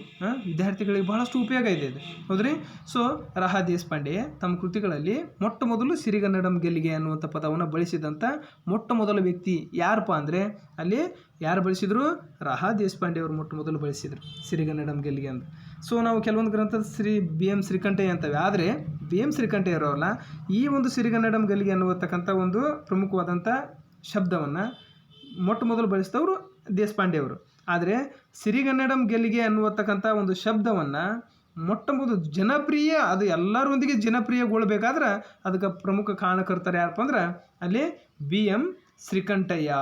ವಿದ್ಯಾರ್ಥಿಗಳಿಗೆ ಬಹಳಷ್ಟು ಉಪಯೋಗ ಇದೆ ಇದು. ಹೌದ್ರಿ? ಸೊ ರಹ ದೇಶಪಾಂಡೆ ತಮ್ಮ ಕೃತಿಗಳಲ್ಲಿ ಮೊಟ್ಟ ಮೊದಲು ಸಿರಿಗನ್ನಡಂ ಗೆಲ್ಲಿಗೆ ಅನ್ನುವಂಥ ಪದವನ್ನು ಬಳಸಿದಂಥ ಮೊಟ್ಟ ಮೊದಲ ವ್ಯಕ್ತಿ ಯಾರಪ್ಪ ಅಂದರೆ, ಅಲ್ಲಿ ಯಾರು ಬಳಸಿದ್ರು? ರಹ ದೇಶಪಾಂಡೆ ಅವರು ಮೊಟ್ಟ ಮೊದಲು ಬಳಸಿದ್ರು, ಸಿರಿಗನ್ನಡಂ ಗೆಲ್ಲಿಗೆ ಅಂತ. ಸೊ ನಾವು ಕೆಲವೊಂದು ಗ್ರಂಥದ ಶ್ರೀ ಬಿ ಎಂ ಶ್ರೀಕಂಠಯ್ಯ ಅಂತವೆ. ಆದರೆ, ಬಿ ಎಂ ಶ್ರೀಕಂಠಯ್ಯ ಅವರಲ್ಲ, ಈ ಒಂದು ಸಿರಿಗನ್ನಡಂ ಗೆಲ್ಲಿಗೆ ಅನ್ನುವತಕ್ಕಂಥ ಒಂದು ಪ್ರಮುಖವಾದಂಥ ಶಬ್ದವನ್ನು ಮೊಟ್ಟ ಮೊದಲು ಬಳಸಿದವರು ದೇಶಪಾಂಡೆ ಅವರು ಆದರೆ ಸಿರಿಗನ್ನಡಂ ಗೆಲ್ಲಿಗೆ ಅನ್ನುವತಕ್ಕಂಥ ಒಂದು ಶಬ್ದವನ್ನು ಮೊಟ್ಟ ಮೊದಲು ಜನಪ್ರಿಯ, ಅದು ಎಲ್ಲರೊಂದಿಗೆ ಜನಪ್ರಿಯಗೊಳ್ಬೇಕಾದ್ರೆ ಅದಕ್ಕೆ ಪ್ರಮುಖ ಕಾರಣಕರ್ತರು ಯಾರಪ್ಪ ಅಂದ್ರೆ ಅಲ್ಲಿ ಬಿ ಎಂ ಶ್ರೀಕಂಠಯ್ಯ.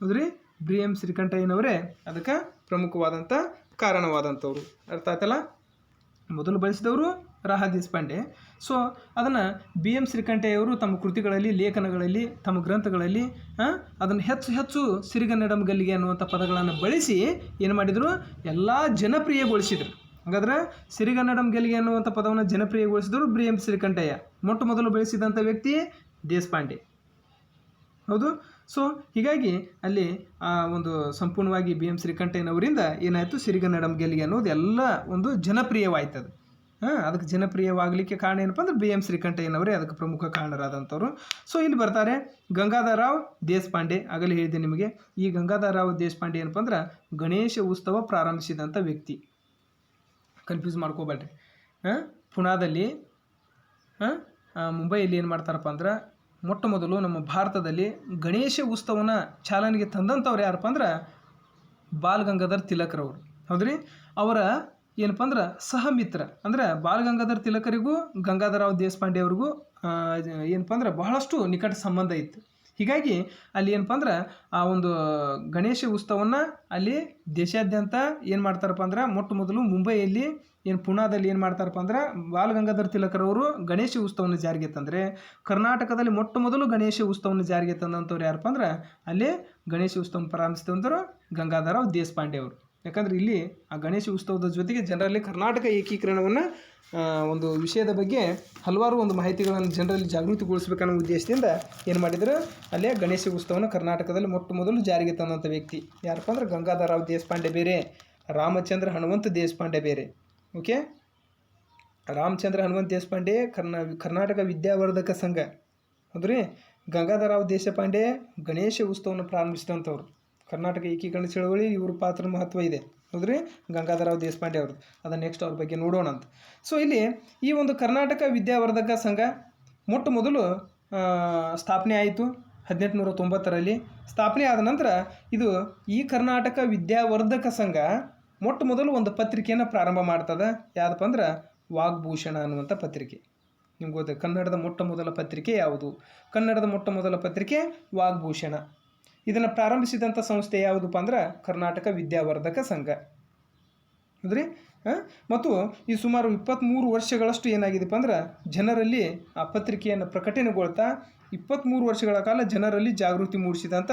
ಹೌದ್ರಿ? ಬಿ ಎಂ ಶ್ರೀಕಂಠಯ್ಯನವರೇ ಅದಕ್ಕೆ ಪ್ರಮುಖವಾದಂಥ ಕಾರಣವಾದಂಥವ್ರು. ಅರ್ಥ ಆಯ್ತಲ್ಲ? ಮೊದಲು ಬಳಸಿದವರು ರಾಹ ದೇಶಪಾಂಡೆ ಸೊ ಅದನ್ನು ಬಿ ಎಂ ಶ್ರೀಕಂಠಯ್ಯವರು ತಮ್ಮ ಕೃತಿಗಳಲ್ಲಿ, ಲೇಖನಗಳಲ್ಲಿ, ತಮ್ಮ ಗ್ರಂಥಗಳಲ್ಲಿ ಅದನ್ನು ಹೆಚ್ಚು ಹೆಚ್ಚು ಸಿರಿಗನ್ನಡಂ ಗಲ್ಲಿಗೆ ಅನ್ನುವಂಥ ಪದಗಳನ್ನು ಬಳಸಿ ಏನು ಮಾಡಿದರು? ಎಲ್ಲ ಜನಪ್ರಿಯಗೊಳಿಸಿದರು. ಹಾಗಾದ್ರೆ ಸಿರಿಗನ್ನಡಂ ಗೆಲ್ಲಿಗೆ ಅನ್ನುವಂಥ ಪದವನ್ನು ಜನಪ್ರಿಯಗೊಳಿಸಿದರು ಬಿ ಎಂ ಶ್ರೀಕಂಠಯ್ಯ. ಮೊಟ್ಟ ಮೊದಲು ಬಳಸಿದಂಥ ವ್ಯಕ್ತಿ ದೇಶಪಾಂಡೆ ಹೌದು? ಸೊ ಹೀಗಾಗಿ ಅಲ್ಲಿ, ಆ, ಒಂದು ಸಂಪೂರ್ಣವಾಗಿ ಬಿ ಎಂ ಶ್ರೀಕಂಠಯ್ಯನವರಿಂದ ಏನಾಯಿತು? ಸಿರಿಗನ್ನಡಂ ಗೆಲ್ಲಿಗೆ ಅನ್ನೋದು ಎಲ್ಲ ಒಂದು ಜನಪ್ರಿಯವಾಯ್ತದು. ಹಾಂ, ಅದಕ್ಕೆ ಜನಪ್ರಿಯವಾಗಲಿಕ್ಕೆ ಕಾರಣ ಏನಪ್ಪ ಅಂದ್ರೆ ಬಿ ಎಂ ಶ್ರೀಕಂಠಯ್ಯನವರೇ ಅದಕ್ಕೆ ಪ್ರಮುಖ ಕಾರಣರಾದಂಥವ್ರು. ಸೊ ಇಲ್ಲಿ ಬರ್ತಾರೆ ಗಂಗಾಧರರಾವ್ ದೇಶಪಾಂಡೆ. ಆಗಲೇ ಹೇಳಿದೆ ನಿಮಗೆ, ಈ ಗಂಗಾಧರರಾವ್ ದೇಶಪಾಂಡೆ ಏನಪ್ಪ ಅಂದ್ರೆ ಗಣೇಶ ಉತ್ಸವ ಪ್ರಾರಂಭಿಸಿದಂಥ ವ್ಯಕ್ತಿ. ಕನ್ಫ್ಯೂಸ್ ಮಾಡ್ಕೋಬೇಡ್ರಿ. ಹಾಂ, ಪುಣಾದಲ್ಲಿ, ಹಾಂ ಮುಂಬೈಯಲ್ಲಿ ಏನು ಮಾಡ್ತಾರಪ್ಪ ಅಂದ್ರೆ ಮೊಟ್ಟ ಮೊದಲು ನಮ್ಮ ಭಾರತದಲ್ಲಿ ಗಣೇಶ ಉತ್ಸವನ ಚಾಲನೆಗೆ ತಂದಂಥವ್ರು ಯಾರಪ್ಪ ಅಂದ್ರೆ ಬಾಲ್ ಗಂಗಾಧರ್ ತಿಲಕ್ರವರು. ಹೌದ್ರಿ? ಅವರ ಏನಪ್ಪ ಅಂದ್ರೆ ಸಹಮಿತ್ರ ಅಂದ್ರೆ ಬಾಲ್ ಗಂಗಾಧರ್ ತಿಲಕರಿಗೂ ಗಂಗಾಧರರಾವ್ ದೇಶಪಾಂಡೆ ಅವ್ರಿಗೂ ಏನಪ್ಪ ಅಂದ್ರೆ ಬಹಳಷ್ಟು ನಿಕಟ ಸಂಬಂಧ ಇತ್ತು. ಹೀಗಾಗಿ ಅಲ್ಲಿ ಏನಪ್ಪ ಅಂದ್ರೆ ಆ ಒಂದು ಗಣೇಶ ಉತ್ಸವವನ್ನು ಅಲ್ಲಿ ದೇಶಾದ್ಯಂತ ಏನು ಮಾಡ್ತಾರಪ್ಪ ಅಂದ್ರೆ ಮೊಟ್ಟ ಮೊದಲು ಮುಂಬೈಯಲ್ಲಿ ಏನು ಪುಣಾದಲ್ಲಿ ಏನು ಮಾಡ್ತಾರಪ್ಪ ಅಂದ್ರೆ ಬಾಲಗಂಗಾಧರ್ ತಿಲಕರವರು ಗಣೇಶ ಉತ್ಸವವನ್ನು ಜಾರಿಗೆ ತಂದರೆ, ಕರ್ನಾಟಕದಲ್ಲಿ ಮೊಟ್ಟ ಮೊದಲು ಗಣೇಶ ಉತ್ಸವವನ್ನು ಜಾರಿಗೆ ತಂದಂಥವ್ರು ಯಾರಪ್ಪ ಅಂದ್ರೆ ಅಲ್ಲಿ ಗಣೇಶ ಉತ್ಸವವನ್ನು ಪ್ರಾರಂಭಿಸಿದಂಥವ್ರು ಗಂಗಾಧರರಾವ್ ದೇಶಪಾಂಡೆ ಅವರು. ಯಾಕಂದ್ರೆ ಇಲ್ಲಿ ಆ ಗಣೇಶ ಉತ್ಸವದ ಜೊತೆಗೆ ಜನರಲ್ಲಿ ಕರ್ನಾಟಕ ಏಕೀಕರಣವನ್ನು ಒಂದು ವಿಷಯದ ಬಗ್ಗೆ ಹಲವಾರು ಒಂದು ಮಾಹಿತಿಗಳನ್ನು ಜನರಲ್ಲಿ ಜಾಗೃತಿಗೊಳಿಸಬೇಕನ್ನೋ ಉದ್ದೇಶದಿಂದ ಏನು ಮಾಡಿದ್ರು? ಅಲ್ಲೇ ಗಣೇಶ ಉತ್ಸವನ ಕರ್ನಾಟಕದಲ್ಲಿ ಮೊಟ್ಟ ಮೊದಲು ಜಾರಿಗೆ ತಂದಂಥ ವ್ಯಕ್ತಿ. ಯಾರಪ್ಪ ಅಂದ್ರೆ ಗಂಗಾಧರರಾವ್ ದೇಶಪಾಂಡೆ ಬೇರೆ, ರಾಮಚಂದ್ರ ಹನುಮಂತ ದೇಶಪಾಂಡೆ ಬೇರೆ. ಓಕೆ? ರಾಮಚಂದ್ರ ಹನುಮಂತ ದೇಶಪಾಂಡೆ ಕರ್ನಾ, ಕರ್ನಾಟಕ ವಿದ್ಯಾವರ್ಧಕ ಸಂಘ. ಹೌದ್ರಿ? ಗಂಗಾಧರರಾವ್ ದೇಶಪಾಂಡೆ ಗಣೇಶ ಉತ್ಸವವನ್ನು ಪ್ರಾರಂಭಿಸಿದಂಥವ್ರು. ಕರ್ನಾಟಕ ಏಕೀಕರಣ ಚಳವಳಿ, ಇವ್ರ ಪಾತ್ರ ಮಹತ್ವ ಇದೆ. ಹೌದ್ರಿ? ಗಂಗಾಧರರಾವ್ ದೇಶಪಾಂಡೆ ಅವ್ರದ್ದು. ಅದನ್ನು ನೆಕ್ಸ್ಟ್ ಅವ್ರ ಬಗ್ಗೆ ನೋಡೋಣ ಅಂತ. ಸೊ ಇಲ್ಲಿ ಈ ಒಂದು ಕರ್ನಾಟಕ ವಿದ್ಯಾವರ್ಧಕ ಸಂಘ ಮೊಟ್ಟ ಮೊದಲು ಸ್ಥಾಪನೆ ಆಯಿತು ಹದಿನೆಂಟುನೂರ ತೊಂಬತ್ತರಲ್ಲಿ ಸ್ಥಾಪನೆ ಆದ ನಂತರ ಇದು ಈ ಕರ್ನಾಟಕ ವಿದ್ಯಾವರ್ಧಕ ಸಂಘ ಮೊಟ್ಟ ಮೊದಲು ಒಂದು ಪತ್ರಿಕೆಯನ್ನು ಪ್ರಾರಂಭ ಮಾಡ್ತದೆ. ಯಾವುದಪ್ಪ ಅಂದ್ರೆ ವಾಗ್ಭೂಷಣ ಅನ್ನುವಂಥ ಪತ್ರಿಕೆ. ನಿಮ್ಗೆ ಗೊತ್ತ? ಕನ್ನಡದ ಮೊಟ್ಟ ಮೊದಲ ಪತ್ರಿಕೆ ಯಾವುದು? ಕನ್ನಡದ ಮೊಟ್ಟ ಮೊದಲ ಪತ್ರಿಕೆ ವಾಗ್ಭೂಷಣ. ಇದನ್ನು ಪ್ರಾರಂಭಿಸಿದಂಥ ಸಂಸ್ಥೆ ಯಾವುದಪ್ಪ ಅಂದ್ರೆ ಕರ್ನಾಟಕ ವಿದ್ಯಾವರ್ಧಕ ಸಂಘ. ಇದ್ರಿ ಹಾಂ? ಮತ್ತು ಈ ಸುಮಾರು ಇಪ್ಪತ್ತ್ಮೂರು ವರ್ಷಗಳಷ್ಟು ಏನಾಗಿದೆಪ್ಪ ಅಂದ್ರೆ ಜನರಲ್ಲಿ ಆ ಪತ್ರಿಕೆಯನ್ನು ಪ್ರಕಟಣೆಗೊಳ್ತಾ ಇಪ್ಪತ್ತ್ಮೂರು ವರ್ಷಗಳ ಕಾಲ ಜನರಲ್ಲಿ ಜಾಗೃತಿ ಮೂಡಿಸಿದಂಥ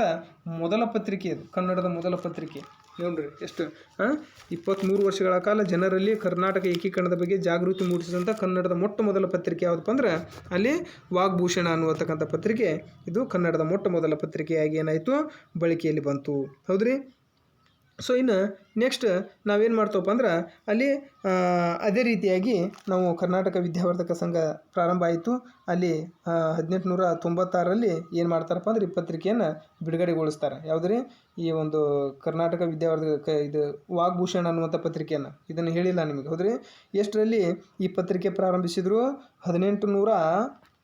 ಮೊದಲ ಪತ್ರಿಕೆ ಅದು ಕನ್ನಡದ ಮೊದಲ ಪತ್ರಿಕೆ. ನೋಡ್ರಿ, ಎಷ್ಟು ಹಾಂ ಇಪ್ಪತ್ತ್ಮೂರು ವರ್ಷಗಳ ಕಾಲ ಜನರಲ್ಲಿ ಕರ್ನಾಟಕ ಏಕೀಕರಣದ ಬಗ್ಗೆ ಜಾಗೃತಿ ಮೂಡಿಸಿದಂಥ ಕನ್ನಡದ ಮೊಟ್ಟ ಮೊದಲ ಪತ್ರಿಕೆ ಯಾವುದಪ್ಪ ಅಂದ್ರೆ ಅಲ್ಲಿ ವಾಗ್ಭೂಷಣ ಅನ್ನುವತಕ್ಕಂಥ ಪತ್ರಿಕೆ. ಇದು ಕನ್ನಡದ ಮೊಟ್ಟ ಮೊದಲ ಪತ್ರಿಕೆಯಾಗಿ ಏನಾಯಿತು? ಬಳಕೆಯಲ್ಲಿ ಬಂತು. ಹೌದ್ರಿ? ಸೊ ಇನ್ನು ನೆಕ್ಸ್ಟ್ ನಾವೇನು ಮಾಡ್ತೇವಪ್ಪ ಅಂದ್ರೆ ಅಲ್ಲಿ ಅದೇ ರೀತಿಯಾಗಿ ನಾವು ಕರ್ನಾಟಕ ವಿದ್ಯಾವರ್ಧಕ ಸಂಘ ಪ್ರಾರಂಭ ಆಯಿತು. ಅಲ್ಲಿ ಹದಿನೆಂಟುನೂರ ತೊಂಬತ್ತಾರರಲ್ಲಿ ಏನು ಮಾಡ್ತಾರಪ್ಪ ಅಂದ್ರೆ ಈ ಪತ್ರಿಕೆಯನ್ನು ಬಿಡುಗಡೆಗೊಳಿಸ್ತಾರೆ. ಯಾವುದ್ರಿ? ಈ ಒಂದು ಕರ್ನಾಟಕ ವಿದ್ಯಾವರ್ಧಕ ಇದು ವಾಗ್ಭೂಷಣ ಅನ್ನುವಂಥ ಪತ್ರಿಕೆಯನ್ನು. ಇದನ್ನು ಹೇಳಿಲ್ಲ ನಿಮಗೆ, ಹೌದ್ರಿ? ಎಷ್ಟರಲ್ಲಿ ಈ ಪತ್ರಿಕೆ ಪ್ರಾರಂಭಿಸಿದ್ರು? ಹದಿನೆಂಟು ನೂರ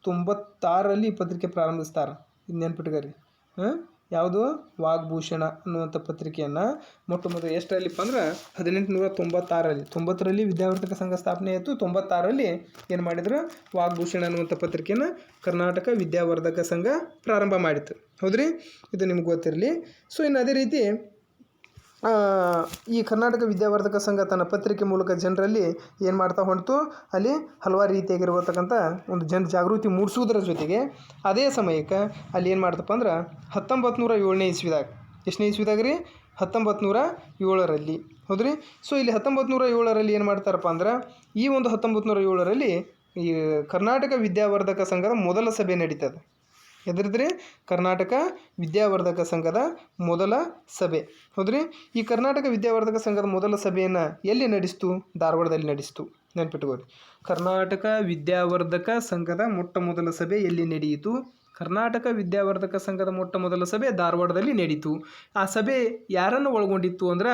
ತೊಂಬತ್ತಾರರಲ್ಲಿ ಈ ಪತ್ರಿಕೆ ಪ್ರಾರಂಭಿಸ್ತಾರೆ. ಇದು ನೆನ್ಪಿಟ್ಕರಿ. ಹಾಂ ಯಾವುದು? ವಾಗ್ಭೂಷಣ ಅನ್ನುವಂಥ ಪತ್ರಿಕೆಯನ್ನು ಮೊಟ್ಟ ಮೊದಲು ಎಷ್ಟರಲ್ಲಿಪ್ಪ ಅಂದ್ರೆ ಹದಿನೆಂಟು ನೂರ ತೊಂಬತ್ತಾರರಲ್ಲಿ ತೊಂಬತ್ತರಲ್ಲಿ ವಿದ್ಯಾವರ್ಧಕ ಸಂಘ ಸ್ಥಾಪನೆ ಆಯಿತು. ತೊಂಬತ್ತಾರರಲ್ಲಿ ಏನು ಮಾಡಿದ್ರು? ವಾಗ್ಭೂಷಣ ಅನ್ನುವಂಥ ಪತ್ರಿಕೆಯನ್ನು ಕರ್ನಾಟಕ ವಿದ್ಯಾವರ್ಧಕ ಸಂಘ ಪ್ರಾರಂಭ ಮಾಡಿತು ಹೌದ್ರಿ? ಇದು ನಿಮ್ಗೆ ಗೊತ್ತಿರಲಿ. ಸೊ ಇನ್ನು ಅದೇ ರೀತಿ ಈ ಕರ್ನಾಟಕ ವಿದ್ಯಾವರ್ಧಕ ಸಂಘ ತನ್ನ ಪತ್ರಿಕೆ ಮೂಲಕ ಜನರಲ್ಲಿ ಏನು ಮಾಡ್ತಾ ಹೊಂಟು ಅಲ್ಲಿ ಹಲವಾರು ರೀತಿಯಾಗಿರತಕ್ಕಂಥ ಒಂದು ಜನ ಜಾಗೃತಿ ಮೂಡಿಸುವುದರ ಜೊತೆಗೆ ಅದೇ ಸಮಯಕ್ಕೆ ಅಲ್ಲಿ ಏನು ಮಾಡ್ತಪ್ಪ ಅಂದ್ರೆ ಹತ್ತೊಂಬತ್ತು ನೂರ ಏಳನೇ ಇಸ್ವಿದಾಗ. ಎಷ್ಟನೇ ಇಸ್ವಿದಾಗ ರೀ? ಹತ್ತೊಂಬತ್ತು ನೂರ ಏಳರಲ್ಲಿ. ಹೌದ್ರಿ? ಸೊ ಇಲ್ಲಿ ಹತ್ತೊಂಬತ್ತು ನೂರ ಏಳರಲ್ಲಿ ಏನು ಮಾಡ್ತಾರಪ್ಪ ಅಂದ್ರೆ ಈ ಒಂದು ಹತ್ತೊಂಬತ್ತು ನೂರ ಏಳರಲ್ಲಿ ಈ ಕರ್ನಾಟಕ ವಿದ್ಯಾವರ್ಧಕ ಸಂಘದ ಮೊದಲ ಸಭೆ ನಡೀತದೆ. ಎದ್ರದ್ರಿ ಕರ್ನಾಟಕ ವಿದ್ಯಾವರ್ಧಕ ಸಂಘದ ಮೊದಲ ಸಭೆ. ಹೌದ್ರಿ? ಈ ಕರ್ನಾಟಕ ವಿದ್ಯಾವರ್ಧಕ ಸಂಘದ ಮೊದಲ ಸಭೆಯನ್ನು ಎಲ್ಲಿ ನಡೆಸ್ತು? ಧಾರವಾಡದಲ್ಲಿ ನಡೆಸ್ತು. ನೆನ್ಪಿಟ್ಕೋರಿ ಕರ್ನಾಟಕ ವಿದ್ಯಾವರ್ಧಕ ಸಂಘದ ಮೊಟ್ಟ ಮೊದಲ ಸಭೆ ಎಲ್ಲಿ ನಡೆಯಿತು? ಕರ್ನಾಟಕ ವಿದ್ಯಾವರ್ಧಕ ಸಂಘದ ಮೊಟ್ಟ ಮೊದಲ ಸಭೆ ಧಾರವಾಡದಲ್ಲಿ ನಡೀತು. ಆ ಸಭೆ ಯಾರನ್ನು ಒಳಗೊಂಡಿತ್ತು ಅಂದ್ರೆ